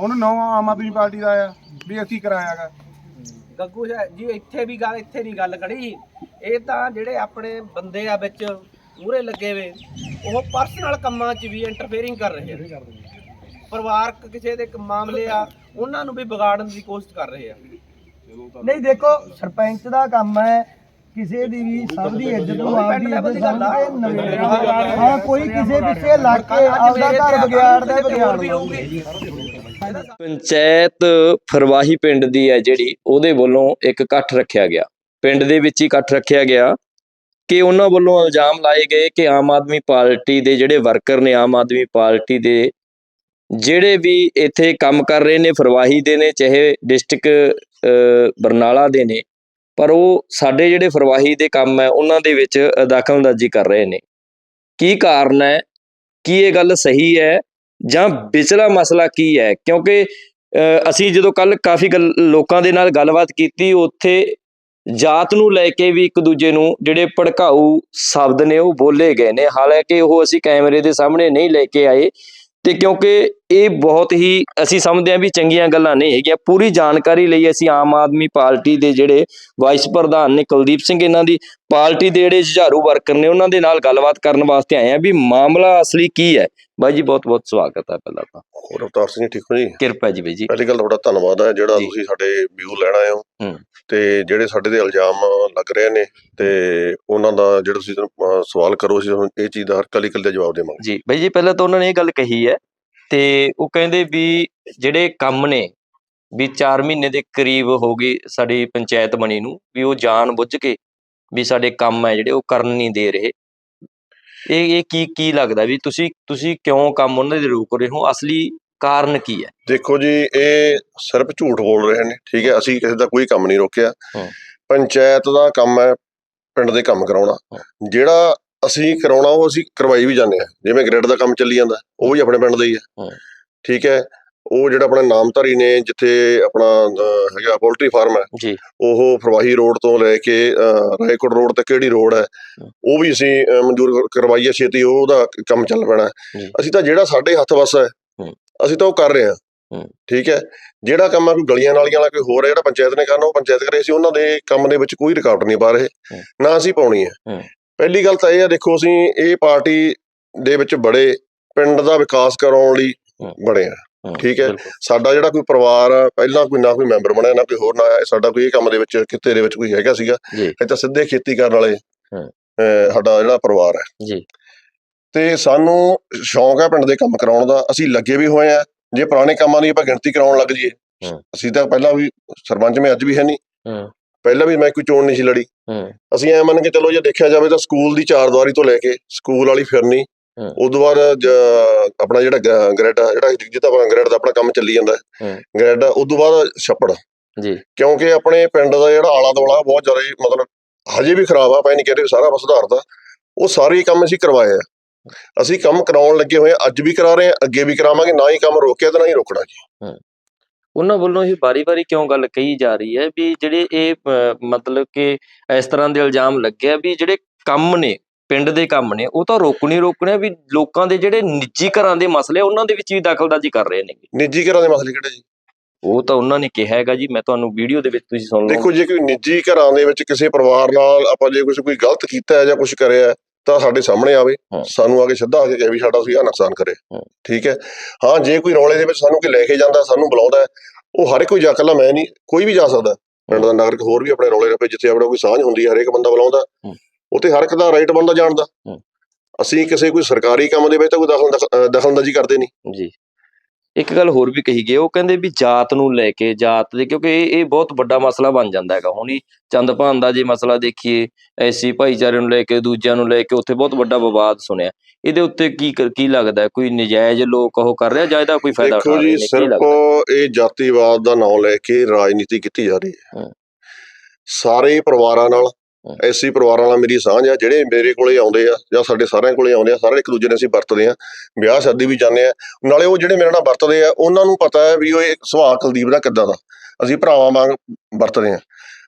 ਹੁਣ 9 ਆਮ ਆਦਮੀ ਪਾਰਟੀ ਦਾ ਆਇਆ ਵੀ ਅਸੀਂ ਕਰਾਇਆਗਾ ਗੱਗੂ ਜੀ ਇੱਥੇ ਵੀ ਗੱਲ ਇੱਥੇ ਨਹੀਂ ਗੱਲ ਖੜੀ। ਇਹ ਤਾਂ ਜਿਹੜੇ ਆਪਣੇ ਬੰਦੇ ਆ ਵਿੱਚ ਮੂਰੇ ਲੱਗੇ ਵੇ ਉਹ ਪਰਸਨਲ ਕੰਮਾਂ 'ਚ ਵੀ ਇੰਟਰਫੇਅਰਿੰਗ ਕਰ ਰਹੇ ਆ। ਪਰਿਵਾਰਕ ਕਿਸੇ ਦੇ ਮਾਮਲੇ ਆ ਉਹਨਾਂ ਨੂੰ ਵੀ ਵਿਗਾੜਨ ਦੀ ਕੋਸ਼ਿਸ਼ ਕਰ ਰਹੇ ਆ। ਨਹੀਂ ਦੇਖੋ ਸਰਪੰਚ ਦਾ ਕੰਮ ਹੈ ਕਿਸੇ ਦੀ ਵੀ ਸਭ ਦੀ ਇੱਜ਼ਤ ਨੂੰ ਆਪਦੀ ਇੱਜ਼ਤ ਸਮਝ ਕੇ ਨਵੇੜਨਾ ਹਾਂ ਕੋਈ ਕਿਸੇ ਪਿੱਛੇ ਲੱਗ ਕੇ ਆਪਦਾ ਘਰ ਵਿਗਾੜਦਾ ਵਿਗਾੜਦਾ। ਪੰਚਾਇਤ ਫਰਵਾਹੀ ਪਿੰਡ ਦੀ ਹੈ ਜਿਹੜੀ ਉਹਦੇ ਵੱਲੋਂ ਇੱਕ ਇਕੱਠ ਰੱਖਿਆ ਗਿਆ। ਪਿੰਡ ਦੇ ਵਿੱਚ ਹੀ ਇਕੱਠ ਰੱਖਿਆ ਗਿਆ ਕਿ ਉਹਨਾਂ ਵੱਲੋਂ ਇਲਜ਼ਾਮ ਲਾਏ ਗਏ ਕਿ ਆਮ ਆਦਮੀ ਪਾਰਟੀ ਦੇ ਜਿਹੜੇ ਵਰਕਰ ਨੇ ਆਮ ਆਦਮੀ ਪਾਰਟੀ ਦੇ ਜਿਹੜੇ ਵੀ ਇੱਥੇ ਕੰਮ ਕਰ ਰਹੇ ਨੇ ਫਰਵਾਹੀ ਦੇ ਨੇ ਚਾਹੇ ਡਿਸਟ੍ਰਿਕਟ ਬਰਨਾਲਾ ਦੇ ਨੇ ਪਰ ਉਹ ਸਾਡੇ ਜਿਹੜੇ ਫਰਵਾਹੀ ਦੇ ਕੰਮ ਹੈ ਉਹਨਾਂ ਦੇ ਵਿੱਚ ਦਖਲਅੰਦਾਜ਼ੀ ਕਰ ਰਹੇ ਨੇ। ਕੀ ਕਾਰਨ ਹੈ? ਕੀ ਇਹ ਗੱਲ ਸਹੀ ਹੈ? ਜਾਂ ਵਿਚਲਾ ਮਸਲਾ ਕੀ ਹੈ? ਕਿਉਂਕਿ ਅ, ਅਸੀਂ ਜਦੋਂ ਕੱਲ ਕਾਫੀ ਗੱਲ ਲੋਕਾਂ ਦੇ ਨਾਲ ਗੱਲਬਾਤ ਕੀਤੀ ਉੱਥੇ ਜਾਤ ਨੂੰ ਲੈ ਕੇ ਵੀ ਇੱਕ ਦੂਜੇ ਨੂੰ ਜਿਹੜੇ ਭੜਕਾਊ ਸ਼ਬਦ ਨੇ ਉਹ ਬੋਲੇ ਗਏ ਨੇ। ਹਾਲਾਂਕਿ ਉਹ ਅਸੀਂ ਕੈਮਰੇ ਦੇ ਸਾਹਮਣੇ ਨਹੀਂ ਲੈ ਕੇ ਆਏ ਤੇ ਕਿਉਂਕਿ ਇਹ ਬਹੁਤ ਹੀ ਅਸੀਂ ਸਮਝਦੇ ਹਾਂ ਵੀ ਚੰਗੀਆਂ ਗੱਲਾਂ ਨਹੀਂ ਹੈਗੀਆਂ। ਪੂਰੀ ਜਾਣਕਾਰੀ ਲਈ ਅਸੀਂ ਆਮ ਆਦਮੀ ਪਾਰਟੀ ਦੇ ਜਿਹੜੇ ਵਾਈਸ ਪ੍ਰਧਾਨ ਨੇ ਕੁਲਦੀਪ ਸਿੰਘ ਇਹਨਾਂ ਦੀ ਪਾਰਟੀ ਦੇ ਜਿਹੜੇ ਜੁਝਾਰੂ ਵਰਕਰ ਨੇ ਉਹਨਾਂ ਦੇ ਨਾਲ ਗੱਲਬਾਤ ਕਰਨ ਵਾਸਤੇ ਆਏ ਆ ਵੀ ਮਾਮਲਾ ਅਸਲੀ ਕੀ ਹੈ। ਬਾਈ ਜੀ ਬਹੁਤ ਬਹੁਤ ਸਵਾਗਤ ਹੈ ਪਹਿਲਾਂ ਤਾਂ। ਹੋਰ ਅਵਤਾਰ ਸਿੰਘ ਠੀਕ ਹੋ ਜੀ? ਕਿਰਪਾ ਜੀ ਬਾਈ ਜੀ। ਪਹਿਲੀ ਗੱਲ ਤੁਹਾਡਾ ਧੰਨਵਾਦ ਹੈ ਜਿਹੜਾ। ਤੁਸੀਂ ਸਾਡੇ ਵਿਊ ਲੈਣ ਆਏ ਹੋ। ਹੂੰ। ਤੇ ਜਿਹੜੇ ਸਾਡੇ ਤੇ ਇਲਜ਼ਾਮ ਲੱਗ ਰਹੇ ਨੇ ਤੇ ਉਹਨਾਂ ਦਾ ਜਿਹੜਾ ਤੁਸੀਂ ਸਵਾਲ ਕਰੋ, ਅਸੀਂ ਤੁਹਾਨੂੰ ਇਹ ਚੀਜ਼ ਦਾ ਹਰ ਕਲੀ ਕਲੀ ਦਾ ਜਵਾਬ ਦੇਵਾਂਗੇ। ਜੀ, ਬਾਈ ਜੀ, ਪਹਿਲਾਂ ਤਾਂ ਉਹਨਾਂ ਨੇ ਇਹ ਗੱਲ ਕਹੀ ਹੈ ਤੇ ਉਹ ਕਹਿੰਦੇ ਵੀ ਜਿਹੜੇ ਕੰਮ ਨੇ ਵੀ 4 ਮਹੀਨੇ ਦੇ ਕਰੀਬ ਹੋ ਗਈ ਸਾਡੀ ਪੰਚਾਇਤ ਬਣੀ ਨੂੰ, ਵੀ ਉਹ ਜਾਣ ਬੁੱਝ ਕੇ ਵੀ ਸਾਡੇ ਕੰਮ ਹੈ ਜਿਹੜੇ ਉਹ ਕਰਨ ਨਹੀਂ ਦੇ ਰਹੇ। ਇਹ ਇਹ ਕੀ ਕੀ ਲੱਗਦਾ ਵੀ ਤੁਸੀਂ ਤੁਸੀਂ ਕਿਉਂ ਕੰਮ ਉਹਨਾਂ ਦੇ ਰੋਕ ਰਹੇ ਹੋ? ਅਸਲੀ ਕਾਰਨ ਕੀ ਹੈ? ਦੇਖੋ ਜੀ ਇਹ ਸਿਰਫ ਝੂਠ ਬੋਲ ਰਹੇ ਨੇ ਠੀਕ ਹੈ? ਅਸੀਂ ਕਿਸੇ ਦਾ ਕੋਈ ਕੰਮ ਨਹੀਂ ਰੋਕਿਆ। ਪੰਚਾਇਤ ਦਾ ਕੰਮ ਹੈ ਪਿੰਡ ਦੇ ਕੰਮ ਕਰਾਉਣਾ। ਜਿਹੜਾ ਅਸੀਂ ਕਰਾਉਣਾ ਉਹ ਅਸੀਂ ਕਰਵਾਈ ਵੀ ਜਾਂਦੇ ਆ ਜਿਵੇਂ ਗ੍ਰਿਡ ਦਾ ਕੰਮ ਚੱਲੀ ਜਾਂਦਾ ਉਹ ਵੀ ਆਪਣੇ ਪਿੰਡ ਦਾ ਹੀ ਹੈ। ਠੀਕ ਹੈ? ਉਹ ਜਿਹੜਾ ਆਪਣਾ ਨਾਮਧਾਰੀ ਨੇ ਜਿੱਥੇ ਆਪਣਾ ਹੈਗਾ ਪੋਲਟਰੀ ਫਾਰਮ ਹੈ ਜੀ। ਉਹ ਪ੍ਰਵਾਹੀ ਰੋਡ ਤੋਂ ਲੈ ਕੇ ਰਾਏਕੋਟ ਰੋਡ ਤੱਕ ਕਿਹੜੀ ਰੋਡ ਹੈ ਉਹ ਵੀ ਅਸੀਂ ਮਨਜ਼ੂਰ ਕਰ- ਕਰਵਾਈ ਹੈ ਛੇਤੀ ਉਹਦਾ ਕੰਮ ਚੱਲ ਪੈਣਾ। ਅਸੀਂ ਤਾਂ ਜਿਹੜਾ ਸਾਡੇ ਹੱਥ ਵੱਸ ਹੂੰ। ਅਸੀਂ ਤਾਂ ਉਹ ਕਰ ਰਹੇ ਹਾਂ। ਠੀਕ ਹੈ? ਜਿਹੜਾ ਕੰਮ ਆ ਕੋਈ ਗਲੀਆਂ ਨਾਲੀਆਂ ਵਾਲਾ ਕੋਈ ਹੋਰ ਹੈ ਜਿਹੜਾ ਪੰਚਾਇਤ ਨੇ ਕਰਨਾ ਉਹ ਪੰਚਾਇਤ ਕਰੇ। ਅਸੀਂ ਉਹਨਾਂ ਦੇ ਕੰਮ ਦੇ ਵਿੱਚ ਕੋਈ ਰੁਕਾਵਟ ਨਹੀਂ ਪਾ ਰਹੇ। ਨਾ ਅਸੀਂ ਪਾਉਣੀ ਹੈ। ਪਹਿਲੀ ਗੱਲ ਤਾਂ ਇਹ ਆ ਦੇਖੋ ਅਸੀਂ ਇਹ ਪਾਰਟੀ ਦੇ ਵਿੱਚ ਬੜੇ ਪਿੰਡ ਦਾ ਵਿਕਾਸ ਕਰਾਉਣ ਲਈ। ਬੜੇ ਆ। ਠੀਕ ਹੈ। ਸਾਡਾ ਜਿਹੜਾ ਕੋਈ ਪਰਿਵਾਰ ਆ ਪਹਿਲਾਂ ਕੋਈ ਨਾ ਕੋਈ ਮੈਂਬਰ ਬਣਿਆ ਨਾ ਕੋਈ ਹੋਰ ਨਾ ਆਇਆ ਸਾਡਾ ਕੋਈ ਇਹ ਕੰਮ ਦੇ ਵਿੱਚ ਕਿਤੇ ਦੇ ਵਿੱਚ ਕੋਈ ਹੈਗਾ ਸੀਗਾ। ਇਹ ਤਾਂ ਸਿੱਧੇ ਖੇਤੀ ਕਰਨ ਵਾਲੇ ਸਾਡਾ ਜਿਹੜਾ ਪਰਿਵਾਰ ਹੈ। ਜੀ। ਤੇ ਸਾਨੂੰ ਸ਼ੌਂਕ ਹੈ ਪਿੰਡ ਦੇ ਕੰਮ ਕਰਾਉਣ ਦਾ। ਅਸੀਂ ਲੱਗੇ ਵੀ ਹੋਏ ਆ। ਜੇ ਪੁਰਾਣੇ ਕੰਮਾਂ ਦੀ ਆਪਾਂ ਗਿਣਤੀ ਕਰਾਉਣ ਲੱਗ ਜਾਈਏ। ਅਸੀਂ ਤਾਂ ਪਹਿਲਾਂ ਵੀ ਸਰਪੰਚ ਮੈਂ ਅੱਜ ਵੀ ਹੈ ਨਹੀਂ ਪਹਿਲਾਂ ਵੀ ਮੈਂ ਕੋਈ ਚੋਣ ਨਹੀਂ ਸੀ ਲੜੀ। ਅਸੀਂ ਐ ਮੰਨ ਕੇ ਚਲੋ ਜੇ ਦੇਖਿਆ ਜਾਵੇ ਤਾਂ ਸਕੂਲ ਦੀ ਚਾਰ ਦੀਵਾਰੀ ਤੋਂ ਲੈ ਕੇ ਸਕੂਲ ਵਾਲੀ ਫਿਰਨੀ। ਉਦੋਂ ਬਾਅਦ ਆਪਣਾ ਜਿਹੜਾ ਗ੍ਰੈਡ ਜਿਹੜਾ ਜਿੱਦਾਂ ਆਪਣਾ ਗ੍ਰੈਡ ਦਾ ਆਪਣਾ ਕੰਮ ਚੱਲੀ ਜਾਂਦਾ। ਹੂੰ। ਗ੍ਰੈਡ ਉਦੋਂ ਬਾਅਦ ਛੱਪੜ। ਜੀ। ਕਿਉਂਕਿ ਆਪਣੇ ਪਿੰਡ ਦਾ ਜਿਹੜਾ ਆਲਾ ਦੁਆਲਾ ਬਹੁਤ ਜ਼ਿਆਦਾ ਮਤਲਬ ਹਜੇ ਵੀ ਖਰਾਬ ਆ ਇਹ ਨਹੀਂ ਕਹਿੰਦੇ ਸਾਰਾ ਬਸ ਸੁਧਾਰਦਾ ਉਹ ਸਾਰੇ ਕੰਮ ਅਸੀਂ ਕਰਵਾਏ ਆ। ਅਸੀਂ ਕੰਮ ਕਰਾਉਣ ਲੱਗੇ ਹੋਏ ਅੱਜ ਵੀ ਕਰਾ ਰਹੇ ਆ ਅੱਗੇ ਵੀ ਕਰਾਵਾਂਗੇ ਨਾ ਹੀ ਕੰਮ ਰੋਕਿਆ ਤੇ ਨਾ ਹੀ ਰੋਕਣਾ ਜੀ। ਉਹਨਾਂ ਵੱਲੋਂ ਇਹ ਵਾਰੀ-ਵਾਰੀ ਕਿਉਂ ਗੱਲ ਕਹੀ ਜਾ ਰਹੀ ਹੈ ਵੀ ਜਿਹੜੇ ਇਹ ਮਤਲਬ ਕਿ ਇਸ ਤਰ੍ਹਾਂ ਦੇ ਇਲਜ਼ਾਮ ਲੱਗਿਆ ਵੀ ਜਿਹੜੇ ਕੰਮ ਨੇ ਪਿੰਡ ਦੇ ਕੰਮ ਨੇ ਉਹ ਤਾਂ ਰੋਕਣੇ ਰੋਕਣੇ ਵੀ ਲੋਕਾਂ ਦੇ ਜਿਹੜੇ ਨਿੱਜੀ ਘਰਾਂ ਦੇ ਮਸਲੇ ਉਹਨਾਂ ਦੇ ਵਿੱਚ ਵੀ ਦਖਲਅੰਦਾਜ਼ੀ ਕਰ ਰਹੇ ਨੇ ਨਿੱਜੀ ਘਰਾਂ ਦੇ ਮਸਲੇ ਕਿਹੜੇ ਜੀ? ਉਹ ਤਾਂ ਉਹਨਾਂ ਨੇ ਕਿਹਾ ਹੈਗਾ ਜੀ ਮੈਂ ਤੁਹਾਨੂੰ ਵੀਡੀਓ ਦੇ ਵਿੱਚ ਤੁਸੀਂ ਸੁਣ ਲਓ। ਦੇਖੋ ਜੇ ਕੋਈ ਨਿੱਜੀ ਘਰਾਂ ਦੇ ਵਿੱਚ ਕਿਸੇ ਪਰਿਵਾਰ ਨਾਲ ਆਪਾਂ ਜੇ ਕੁਝ ਕੋਈ ਗਲਤ ਕੀਤਾ ਹੈ ਜਾਂ ਕੁਝ ਕਰਿਆ ਹੈ, ਤਾਂ ਸਾਡੇ ਸਾਹਮਣੇ ਆਵੇ। ਸਾਨੂੰ ਆ ਕੇ ਸਿੱਧਾ ਆ ਕੇ ਕਹੇ ਵੀ ਸਾਡਾ ਤੁਸੀਂ ਆ ਨੁਕਸਾਨ ਕਰੇ। ਠੀਕ ਹੈ? ਹਾਂ ਜੇ ਕੋਈ ਰੌਲੇ ਦੇ ਵਿੱਚ ਸਾਨੂੰ ਕੋਈ ਲੈ ਕੇ ਜਾਂਦਾ ਸਾਨੂੰ ਬੁਲਾਉਂਦਾ ਉਹ ਹਰ ਇੱਕ ਕੋਈ ਜਾ ਇਕੱਲਾ ਮੈਂ ਨਹੀਂ ਕੋਈ ਵੀ ਜਾ ਸਕਦਾ। ਪਿੰਡ ਦਾ ਨਾਗਰਿਕ ਹੋਰ ਵੀ ਆਪਣੇ ਰੌਲੇ ਰੱਪੇ ਜਿੱਥੇ ਆਪਣਾ ਕੋਈ ਸਾਂਝ ਹੁੰਦੀ ਹੈ ਹਰੇਕ ਬੰਦਾ ਬੁਲਾਉਂਦਾ। ਤੇ ਹਰ ਇੱਕ ਦਾ ਰਾਈਟ ਬਣਦਾ ਜਾਣ ਦਾ ਹੂੰ। ਅਸੀਂ ਕਿਸੇ ਕੋਈ ਸਰਕਾਰੀ ਕੰਮ ਦੇ ਵਿੱਚ ਤਾਂ ਕੋਈ ਦਖਲ ਅਹ ਦਖਲਅੰਦਾਜ਼ੀ ਕਰਦੇ ਨਹੀਂ। ਜੀ। ਇੱਕ ਗੱਲ ਹੋਰ ਵੀ ਕਹੀ ਗਈ ਉਹ ਕਹਿੰਦੇ ਵੀ ਜਾਤ ਨੂੰ ਲੈ ਕੇ ਜਾਤ ਦੇ ਕਿਉਂਕਿ ਇਹ ਇਹ ਬਹੁਤ ਵੱਡਾ ਮਸਲਾ ਬਣ ਜਾਂਦਾ ਹੈਗਾ ਹੁਣੀ ਚੰਦਪਾਨ ਦਾ ਜੇ ਮਸਲਾ ਦੇਖੀਏ ਐਸੀ ਭਾਈਚਾਰੇ ਨੂੰ ਲੈ ਕੇ ਦੂਜਿਆਂ ਨੂੰ ਲੈ ਕੇ ਉੱਥੇ ਬਹੁਤ ਵੱਡਾ ਵਿਵਾਦ ਸੁਣਿਆ ਇਹਦੇ ਉੱਤੇ ਕੀ ਕੀ ਲੱਗਦਾ? ਕੋਈ ਨਜਾਇਜ਼ ਲੋਕ ਉਹ ਕਰ ਰਿਹਾ ਜਾਂ ਇਹਦਾ ਕੋਈ ਫਾਇਦਾ ਉਠਾ ਦੇਖੋ ਰਹੇ ਜੀ ਨੇ ਕੀ ਸਿਰਫ ਲੱਗਦਾ ਇਹ ਜਾਤੀਵਾਦ ਦਾ ਨਾਮ ਲੈ ਕੇ ਰਾਜਨੀਤੀ ਕੀਤੀ ਜਾ ਰਹੀ ਹੈ। ਸਾਰੇ ਪਰਿਵਾਰਾਂ ਨਾਲ। ਐਸੀ ਪਰਿਵਾਰਾਂ ਨਾਲ ਮੇਰੀ ਸਾਂਝ ਆ ਜਿਹੜੇ ਮੇਰੇ ਕੋਲੇ ਆਉਂਦੇ ਆ ਜਾਂ ਸਾਡੇ ਸਾਰਿਆਂ ਕੋਲੇ ਆਉਂਦੇ ਆ ਸਾਰੇ ਇੱਕ ਦੂਜੇ ਨੇ ਅਸੀਂ ਵਰਤਦੇ ਆ ਵਿਆਹ ਸ਼ਾਦੀ ਵੀ ਜਾਂਦੇ ਆ। ਨਾਲੇ ਉਹ ਜਿਹੜੇ ਮੇਰੇ ਨਾਲ ਵਰਤਦੇ ਆ ਉਹਨਾਂ ਨੂੰ ਪਤਾ ਹੈ ਵੀ ਉਹ ਇਹ ਸੁਭਾਅ ਕੁਲਦੀਪ ਦਾ ਕਿੱਦਾਂ ਦਾ। ਅਸੀਂ ਭਰਾਵਾਂ ਵਾਂਗ ਵਰਤਦੇ ਆ।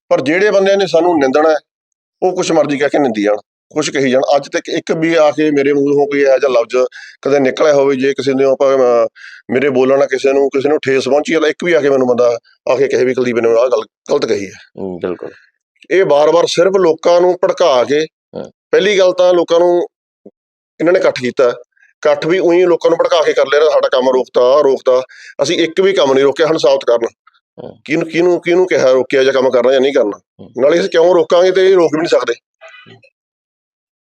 ਪਰ ਜਿਹੜੇ ਬੰਦਿਆਂ ਨੇ ਸਾਨੂੰ ਨਿੰਦਣਾ ਉਹ ਕੁਛ ਮਰਜ਼ੀ ਕਹਿ ਕੇ ਨਿੰਦੀ ਜਾਣ ਕੁਛ ਕਹੀ ਜਾਣ। ਅੱਜ ਤੱਕ ਇੱਕ ਵੀ ਆ ਕੇ ਮੇਰੇ ਮੂੰਹੋਂ ਕੋਈ ਇਹੋ ਜਿਹਾ ਲਫ਼ਜ਼ ਕਦੇ ਨਿਕਲਿਆ ਹੋਵੇ ਜੇ ਕਿਸੇ ਨੇ ਆਪਾਂ ਮੇਰੇ ਬੋਲਣ ਨਾਲ ਕਿਸੇ ਨੂੰ ਕਿਸੇ ਨੂੰ ਠੇਸ ਪਹੁੰਚੀ ਤਾਂ ਇੱਕ ਵੀ ਆ ਕੇ ਮੈਨੂੰ ਬੰਦਾ ਆ ਕੇ ਕਹੇ ਵੀ ਕੁਲਦੀਪ ਨੇ ਆਹ ਗੱਲ ਗਲਤ ਕਹੀ ਹੂੰ, ਬਿਲਕੁਲ। ਇਹ ਬਾਰ-ਬਾਰ ਸਿਰਫ ਲੋਕਾਂ ਨੂੰ ਭੜਕਾ ਕੇ। ਪਹਿਲੀ ਗੱਲ ਤਾਂ ਲੋਕਾਂ ਨੂੰ ਇਹਨਾਂ ਨੇ ਇਕੱਠ ਕੀਤਾ ਇਕੱਠ ਵੀ ਉਹੀ ਲੋਕਾਂ ਨੂੰ ਭੜਕਾ ਕੇ ਕਰ ਲਿਆ ਸਾਡਾ ਕੰਮ ਰੋਕਤਾ ਰੋਕਤਾ ਅਸੀਂ ਇੱਕ ਵੀ ਕੰਮ ਨਹੀਂ ਰੋਕਿਆ ਹਨ ਸਾਬਤ ਕਰਨ। ਕਿਹਨੂੰ ਕਿਹਨੂੰ ਕਿਹਨੂੰ ਕਿਹਾ ਰੋਕਿਆ ਜਾਂ ਕੰਮ ਕਰਨਾ ਜਾਂ ਨਹੀਂ ਕਰਨਾ। ਨਾਲੇ ਅਸੀਂ ਕਿਉਂ ਰੋਕਾਂਗੇ ਤੇ ਇਹ ਰੋਕ ਵੀ ਨਹੀਂ ਸਕਦੇ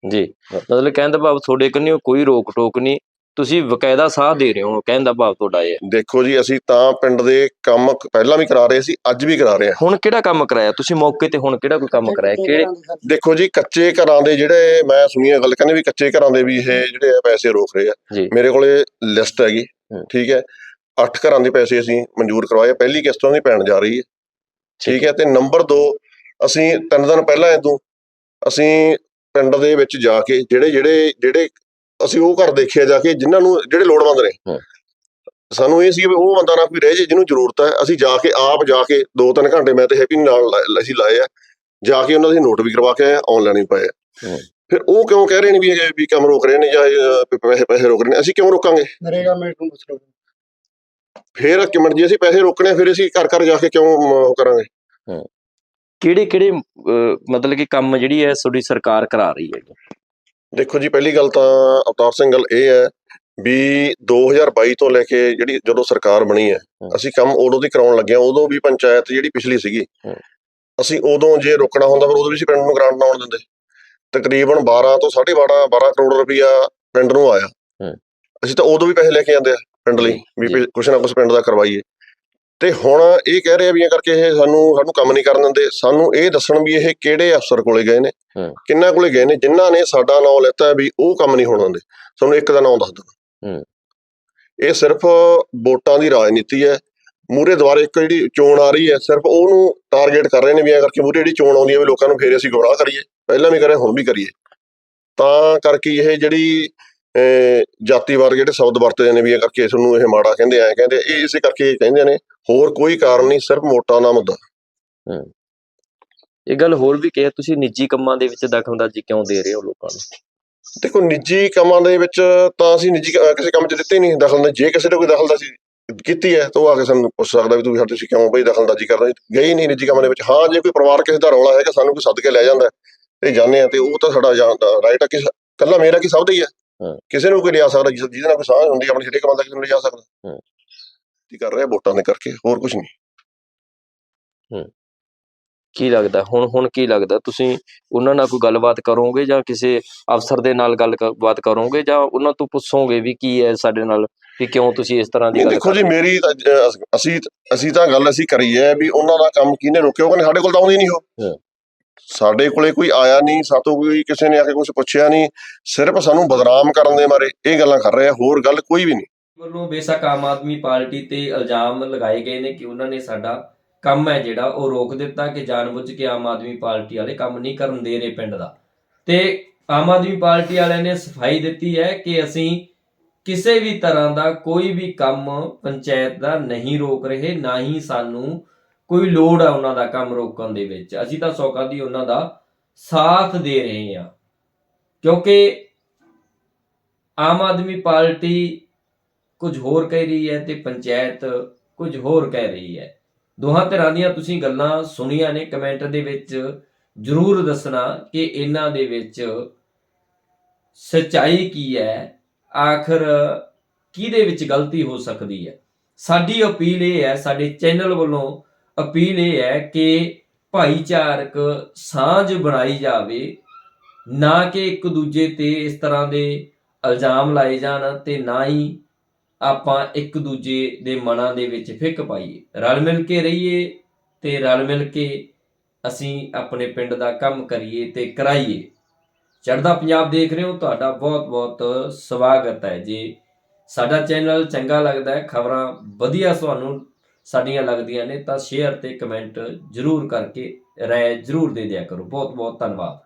ਜੀ ਮਤਲਬ ਕਹਿਣ ਦਾ ਭਾਵ ਤੁਹਾਡੇ ਕੰਨਿਓ ਕੋਈ ਰੋਕ ਟੋਕ ਨਹੀਂ ਤੁਸੀਂ ਵਕਾਇਦਾ ਸਾਥ ਦੇ ਰਹੇ ਹੋ ਕਹਿਣ ਦਾ ਭਾਵ ਤੁਹਾਡਾ ਇਹ ਹੈ। ਦੇਖੋ ਜੀ ਅਸੀਂ ਤਾਂ ਪਿੰਡ ਦੇ ਕੰਮ ਪਹਿਲਾਂ ਵੀ ਕਰਾ ਰਹੇ ਸੀ ਅੱਜ ਵੀ ਕਰਾ ਰਹੇ ਹਾਂ ਹੁਣ ਕਿਹੜਾ ਕੰਮ ਕਰਾਇਆ ਤੁਸੀਂ ਮੌਕੇ ਤੇ ਹੁਣ ਕਿਹੜਾ ਕੋਈ ਕੰਮ ਕਰਾਇਆ ਕਿਹੜੇ ਦੇਖੋ ਜੀ ਕੱਚੇ ਘਰਾਂ ਦੇ ਜਿਹੜੇ ਮੈਂ ਸੁਣੀ ਹੈ ਗੱਲ ਕਹਿੰਦੇ ਵੀ ਕੱਚੇ ਘਰਾਂ ਦੇ ਵੀ ਇਹ ਜਿਹੜੇ ਆ ਪੈਸੇ ਰੋਕ ਰਹੇ ਆ। ਮੇਰੇ ਕੋਲੇ ਲਿਸਟ ਹੈਗੀ। ਠੀਕ ਹੈ 8 ਘਰਾਂ ਦੇ ਪੈਸੇ ਅਸੀਂ ਮਨਜ਼ੂਰ ਕਰਵਾਏ। ਪਹਿਲੀ ਕਿਸ਼ਤ ਉਹਨਾਂ ਦੀ ਪੈਣ ਜਾ ਰਹੀ ਹੈ ਠੀਕ ਹੈ ਤੇ ਨੰਬਰ 2 ਅਸੀਂ ਤਿੰਨ ਦਿਨ ਪਹਿਲਾਂ ਇਦੋਂ ਅਸੀਂ ਪਿੰਡ ਦੇ ਵਿੱਚ ਜਾ ਕੇ ਜਿਹੜੇ ਜਿਹੜੇ ਜਿਹੜੇ ਅਸੀਂ ਉਹ ਘਰ ਦੇਖਿਆ ਜਾ ਕੇ ਜਿਨ੍ਹਾਂ ਨੂੰ ਜਿਹੜੇ ਲੋੜਵੰਦ ਨੇ। ਹੂੰ। ਸਾਨੂੰ ਇਹ ਸੀ ਵੀ ਉਹ ਬੰਦਾ ਨਾ ਕੋਈ ਰਹਿ ਜੇ ਜਿਹਨੂੰ ਜ਼ਰੂਰਤ ਹੈ ਅਸੀਂ ਜਾ ਕੇ ਆਪ ਜਾ ਕੇ 2-3 ਘੰਟੇ ਮੈਂ ਤੇ ਹੈਪੀ ਨਾਲ ਅਸੀਂ ਲਾਏ ਆ। ਜਾ ਕੇ ਉਹਨਾਂ ਦੇ ਨੋਟ ਵੀ ਕਰਵਾ ਕੇ ਆਏ ਆਨਲਾਈਨ ਵੀ ਪਏ ਆ। ਹੂੰ। ਫਿਰ ਉਹ ਕਿਉਂ ਕਹਿ ਰਹੇ ਨੇ ਵੀ ਇਹ ਵੀ ਕੰਮ ਰੋਕ ਰਹੇ ਨੇ ਜਾਂ ਪੈਸੇ ਪੈਸੇ ਰੋਕ ਰਹੇ ਨੇ? ਅਸੀਂ ਕਿਉਂ ਰੋਕਾਂਗੇ? ਨਰੇਗਾ ਮੇਟ ਨੂੰ ਪੁੱਛ ਲਓ ਫਿਰ ਕਿਮਣ ਜੀ ਅਸੀਂ ਪੈਸੇ ਰੋਕਣੇ ਆ, ਫਿਰ ਅਸੀਂ ਘਰ ਘਰ ਜਾ ਕੇ ਕਿਉਂ ਉਹ ਕਰਾਂਗੇ? ਕਿਹੜੇ ਕਿਹੜੇ ਮਤਲਬ ਕਿ ਕੰਮ ਜਿਹੜੀ ਹੈ ਤੁਹਾਡੀ ਸਰਕਾਰ ਕਰਾ ਰਹੀ ਹੈ? ਦੇਖੋ ਜੀ ਪਹਿਲੀ ਗੱਲ ਤਾਂ ਅਵਤਾਰ ਸਿੰਘ ਗੱਲ ਇਹ ਹੈ ਵੀ 2022 ਤੋਂ ਲੈ ਕੇ ਜਿਹੜੀ ਜਦੋਂ ਸਰਕਾਰ ਬਣੀ ਹੈ। ਅਸੀਂ ਕੰਮ ਉਦੋਂ ਦੀ ਕਰਾਉਣ ਲੱਗੇ ਹਾਂ ਉਦੋਂ ਵੀ ਪੰਚਾਇਤ ਜਿਹੜੀ ਪਿਛਲੀ ਸੀਗੀ। ਅਸੀਂ ਉਦੋਂ ਜੇ ਰੋਕਣਾ ਹੁੰਦਾ ਫਿਰ ਉਦੋਂ ਵੀ ਅਸੀਂ ਪਿੰਡ ਨੂੰ ਗ੍ਰਾਂਟ ਨਾ ਆਉਣ ਦਿੰਦੇ ਤਕਰੀਬਨ 12 ਤੋਂ 12.5 12 ਕਰੋੜ ਰੁਪਈਆ ਪਿੰਡ ਨੂੰ ਆਇਆ। ਅਸੀਂ ਤਾਂ ਉਦੋਂ ਵੀ ਪੈਸੇ ਲੈ ਕੇ ਜਾਂਦੇ ਆ ਪਿੰਡ ਲਈ ਵੀ ਕੁਛ ਨਾ ਕੁਛ ਪਿੰਡ ਦਾ ਕਰਵਾਈਏ ਤੇ ਹੁਣ ਇਹ ਕਹਿ ਰਹੇ ਆ ਵੀ ਇਹ ਕਰਕੇ ਇਹ ਸਾਨੂੰ ਸਾਨੂੰ ਕੰਮ ਨਹੀਂ ਕਰਨ ਦਿੰਦੇ। ਸਾਨੂੰ ਇਹ ਦੱਸਣ ਵੀ ਇਹ ਕਿਹੜੇ ਅਫਸਰ ਕੋਲੇ ਗਏ ਨੇ। ਕਿੰਨਾ ਕੋਲੇ ਗਏ ਨੇ ਜਿਨ੍ਹਾਂ ਨੇ ਸਾਡਾ ਨਾਮ ਲੈਤਾ ਵੀ ਉਹ ਕੰਮ ਨਹੀਂ ਹੋਣ ਦਿੰਦੇ। ਸਾਨੂੰ ਇੱਕ ਦਾ ਨਾਮ ਦੱਸ ਦਿਓ। ਹੂੰ। ਇਹ ਸਿਰਫ ਵੋਟਾਂ ਦੀ ਰਾਜਨੀਤੀ ਹੈ। ਮੂਰੇ ਦੁਆਰੇ ਇੱਕ ਜਿਹੜੀ ਚੋਣ ਆ ਰਹੀ ਹੈ ਸਿਰਫ ਉਹਨੂੰ ਟਾਰਗੇਟ ਕਰ ਰਹੇ ਨੇ ਵੀ ਐਂ ਕਰਕੇ ਮੂਰੇ ਜਿਹੜੀ ਚੋਣ ਆਉਂਦੀ ਹੈ ਵੀ ਲੋਕਾਂ ਨੂੰ ਫੇਰ ਅਸੀਂ ਗੁੰਮਰਾਹ ਕਰੀਏ। ਪਹਿਲਾਂ ਵੀ ਕਰੇ ਹੁਣ ਵੀ ਕਰੀਏ। ਤਾਂ ਕਰਕੇ ਇਹ ਜਿਹੜੀ ਜਾਤੀਵਾਦ ਜਿਹੜੇ ਸ਼ਬਦ ਵਰਤਦੇ ਨੇ ਵੀ ਇਹ ਕਰਕੇ ਇਸ ਨੂੰ ਇਹ ਮਾੜਾ ਕਹਿੰਦੇ ਐ ਕਹਿੰਦੇ ਇਹ ਇਸੇ ਕਰਕੇ ਕਹਿੰਦੇ ਨੇ ਹੋਰ ਕੋਈ ਕਾਰਨ ਨਹੀਂ ਸਿਰਫ ਵੋਟਾਂ ਦਾ ਮੁੱਦਾ। ਇਹ ਗੱਲ ਹੋਰ ਵੀ ਕਿਹਾ ਤੁਸੀਂ ਨਿੱਜੀ ਕੰਮਾਂ ਦੇ ਵਿੱਚ ਦਖਲਅੰਦਾਜ਼ੀ ਕਿਉਂ ਦੇ ਰਹੇ ਹੋ ਲੋਕਾਂ ਨੂੰ? ਦੇਖੋ ਨਿੱਜੀ ਕੰਮਾਂ ਦੇ ਵਿੱਚ ਤਾਂ ਅਸੀਂ ਨਿੱਜੀ ਕ- ਕਿਸੇ ਕੰਮ 'ਚ ਦਿੱਤੇ ਨਹੀਂ ਦਖਲਅੰਦਾਜ਼ੀ ਜੇ ਕਿਸੇ ਨੇ ਕੋਈ ਦਖਲਅੰਦਾਜ਼ੀ ਕੀਤੀ ਹੈ ਤਾਂ ਉਹ ਆ ਕੇ ਸਾਨੂੰ ਪੁੱਛ ਸਕਦਾ ਵੀ ਤੁਸੀਂ ਸਾਡੇ ਤੁਸੀਂ ਕਿਉਂ ਬਈ ਦਖਲਅੰਦਾਜ਼ੀ ਕਰ ਰਹੇ ਗਏ ਹੀ ਨਹੀਂ ਨਿੱਜੀ ਕੰਮਾਂ ਦੇ ਵਿੱਚ। ਹਾਂ ਜੇ ਕੋਈ ਪਰਿਵਾਰ ਕਿਸੇ ਦਾ ਰੌਲਾ ਹੈਗਾ ਸਾਨੂੰ ਕੋਈ ਸੱਦ ਕੇ ਲੈ ਜਾਂਦਾ ਹੈ, ਤੇ ਜਾਂਦੇ ਆ ਤੇ ਉਹ ਤਾਂ ਸਾਡਾ ਰਾਈਟ ਆ ਕਿ ਕੱਲਾ ਮੇਰਾ ਕੀ ਸਭ ਦਾ ਹੀ ਹੈ ਹਾਂ। ਕਿਸੇ ਨੂੰ ਕੋਈ ਲਿਆ ਸਕਦਾ ਜਿਹਦੇ ਨਾਲ ਕੋਈ ਸਾਂਝ ਹੁੰਦੀ ਆਪਣੇ ਛੇਟੇ ਕੰਮਾਂ ਦਾ ਕਿਸੇ ਨੂੰ ਲਿਜਾ ਸਕਦਾ। ਕੀ ਕਰ ਰਿਹਾ ਵੋਟਾਂ ਦੇ ਕਰਕੇ ਹੋਰ ਕੁਝ ਨਹੀਂ। ਕੀ ਲੱਗਦਾ? ਹੁਣ ਹੁਣ ਕੀ ਲੱਗਦਾ? ਤੁਸੀਂ ਉਹਨਾਂ ਨਾਲ ਕੋਈ ਗੱਲਬਾਤ ਕਰੋਗੇ ਜਾਂ ਕਿਸੇ ਅਫਸਰ ਦੇ ਨਾਲ ਗੱਲਬਾਤ ਕਰੋਗੇ ਜਾਂ ਉਹਨਾਂ ਤੋਂ ਪੁੱਛੋਗੇ ਵੀ ਕੀ ਹੈ ਸਾਡੇ ਨਾਲ ਕਿ ਕਿਉਂ ਤੁਸੀਂ ਇਸ ਤਰ੍ਹਾਂ ਦੀ ਗੱਲ ਦੇਖੋ ਜੀ? ਮੇਰੀ ਅਸ- ਅਸੀਂ ਤਾਂ ਗੱਲ ਅਸੀਂ ਕਰੀ ਹੈ ਵੀ ਉਹਨਾਂ ਦਾ ਕੰਮ ਕਿਹਨੇ ਰੋਕਿਆ? ਉਹ ਕਹਿੰਦੇ ਸਾਡੇ ਕੋਲ ਤਾਂ ਆਉਂਦੀ ਨਹੀਂ ਹਾਂ। ਉਹ ਸਾਡੇ ਕੋਲੇ ਕੋਈ ਆਇਆ ਨਹੀਂ ਸਾਤੋਂ ਕੋਈ ਕਿਸੇ ਨੇ ਆ ਕੇ ਕੁਝ ਪੁੱਛਿਆ ਨਹੀਂ, ਸਿਰਫ ਸਾਨੂੰ ਬਦਨਾਮ ਕਰਨ ਦੇ ਮਾਰੇ ਇਹ ਗੱਲਾਂ ਕਰ ਰਹੇ ਆ ਹੋਰ ਗੱਲ ਕੋਈ ਵੀ ਨਹੀਂ। ਵੱਲੋਂ ਬੇਸ਼ੱਕ ਆਮ ਆਦਮੀ ਪਾਰਟੀ ਤੇ ਇਲਜ਼ਾਮ ਲਗਾਏ ਗਏ ਨੇ ਕਿ ਉਹਨਾਂ ਨੇ ਸਾਡਾ ਕੰਮ ਹੈ ਜਿਹੜਾ, ਉਹ ਰੋਕ ਦਿੱਤਾ ਕਿ ਜਾਣਬੁੱਝ ਕੇ ਆਮ ਆਦਮੀ ਪਾਰਟੀ ਵਾਲੇ ਕੰਮ ਨਹੀਂ ਕਰਨ ਦੇ ਰਹੇ ਪਿੰਡ ਦਾ। ਤੇ ਆਮ ਆਦਮੀ ਪਾਰਟੀ ਵਾਲਿਆਂ ਨੇ ਸਫ਼ਾਈ ਦਿੱਤੀ ਹੈ ਕਿ ਅਸੀਂ ਕਿਸੇ ਵੀ ਤਰ੍ਹਾਂ ਦਾ ਕੋਈ ਵੀ ਕੰਮ ਪੰਚਾਇਤ ਦਾ ਨਹੀਂ ਰੋਕ ਰਹੇ, ਨਾ ਹੀ ਸਾਨੂੰ ਕੋਈ ਲੋੜ ਆ ਉਹਨਾਂ ਦਾ ਕੰਮ ਰੋਕਣ ਦੇ ਵਿੱਚ। ਅਸੀਂ ਤਾਂ ਸੌਕਾਂ ਦੀ ਉਹਨਾਂ ਦਾ ਸਾਥ ਦੇ ਰਹੇ ਹਾਂ। ਕਿਉਂਕਿ ਆਮ ਆਦਮੀ ਪਾਰਟੀ ਕੁਝ ਹੋਰ ਕਹਿ ਰਹੀ ਹੈ ਤੇ ਪੰਚਾਇਤ ਕੁਝ ਹੋਰ ਕਹਿ ਰਹੀ ਹੈ। ਦੋਹਾਂ ਧਿਰਾਂ ਦੀਆਂ ਤੁਸੀਂ ਗੱਲਾਂ ਸੁਣੀਆਂ ਨੇ, ਕਮੈਂਟ ਦੇ ਵਿੱਚ ਜਰੂਰ ਦੱਸਣਾ ਕਿ ਇਹਨਾਂ ਦੇ ਵਿੱਚ ਸਚਾਈ ਕੀ ਹੈ, ਆਖਰ ਕਿਹਦੇ ਵਿੱਚ ਗਲਤੀ ਹੋ ਸਕਦੀ ਹੈ। ਸਾਡੀ ਅਪੀਲ ਇਹ ਹੈ, ਸਾਡੇ ਚੈਨਲ ਵੱਲੋਂ ਅਪੀਲ ਇਹ ਹੈ ਕਿ ਭਾਈਚਾਰਕ ਸਾਂਝ ਬਣਾਈ ਜਾਵੇ, ਨਾ ਕਿ ਇੱਕ ਦੂਜੇ ਤੇ ਇਸ ਤਰ੍ਹਾਂ ਦੇ ਇਲਜ਼ਾਮ ਲਾਏ ਜਾਣ ਤੇ ਨਾ ਹੀ ਆਪਾਂ ਇੱਕ ਦੂਜੇ ਦੇ ਮਨਾਂ ਦੇ ਵਿੱਚ ਫਿੱਕ ਪਾਈਏ। ਰਲ ਮਿਲ ਕੇ ਰਹੀਏ ਤੇ ਰਲ ਮਿਲ ਕੇ ਅਸੀਂ ਆਪਣੇ ਪਿੰਡ ਦਾ ਕੰਮ ਕਰੀਏ ਤੇ ਕਰਾਈਏ। ਚੜ੍ਹਦਾ ਪੰਜਾਬ ਦੇਖ ਰਹੇ ਹੋ, ਤੁਹਾਡਾ ਬਹੁਤ ਬਹੁਤ ਸਵਾਗਤ ਹੈ। ਜੀ ਸਾਡਾ ਚੈਨਲ ਚੰਗਾ ਲੱਗਦਾ ਹੈ, ਖਬਰਾਂ ਵਧੀਆ ਤੁਹਾਨੂੰ ਸਾਡੀਆਂ ਲੱਗਦੀਆਂ ਨੇ ਤਾਂ ਸ਼ੇਅਰ ਤੇ ਕਮੈਂਟ ਜਰੂਰ ਕਰਕੇ ਰਾਏ ਜਰੂਰ ਦੇ ਦਿਆ ਕਰੋ। ਬਹੁਤ ਬਹੁਤ ਧੰਨਵਾਦ।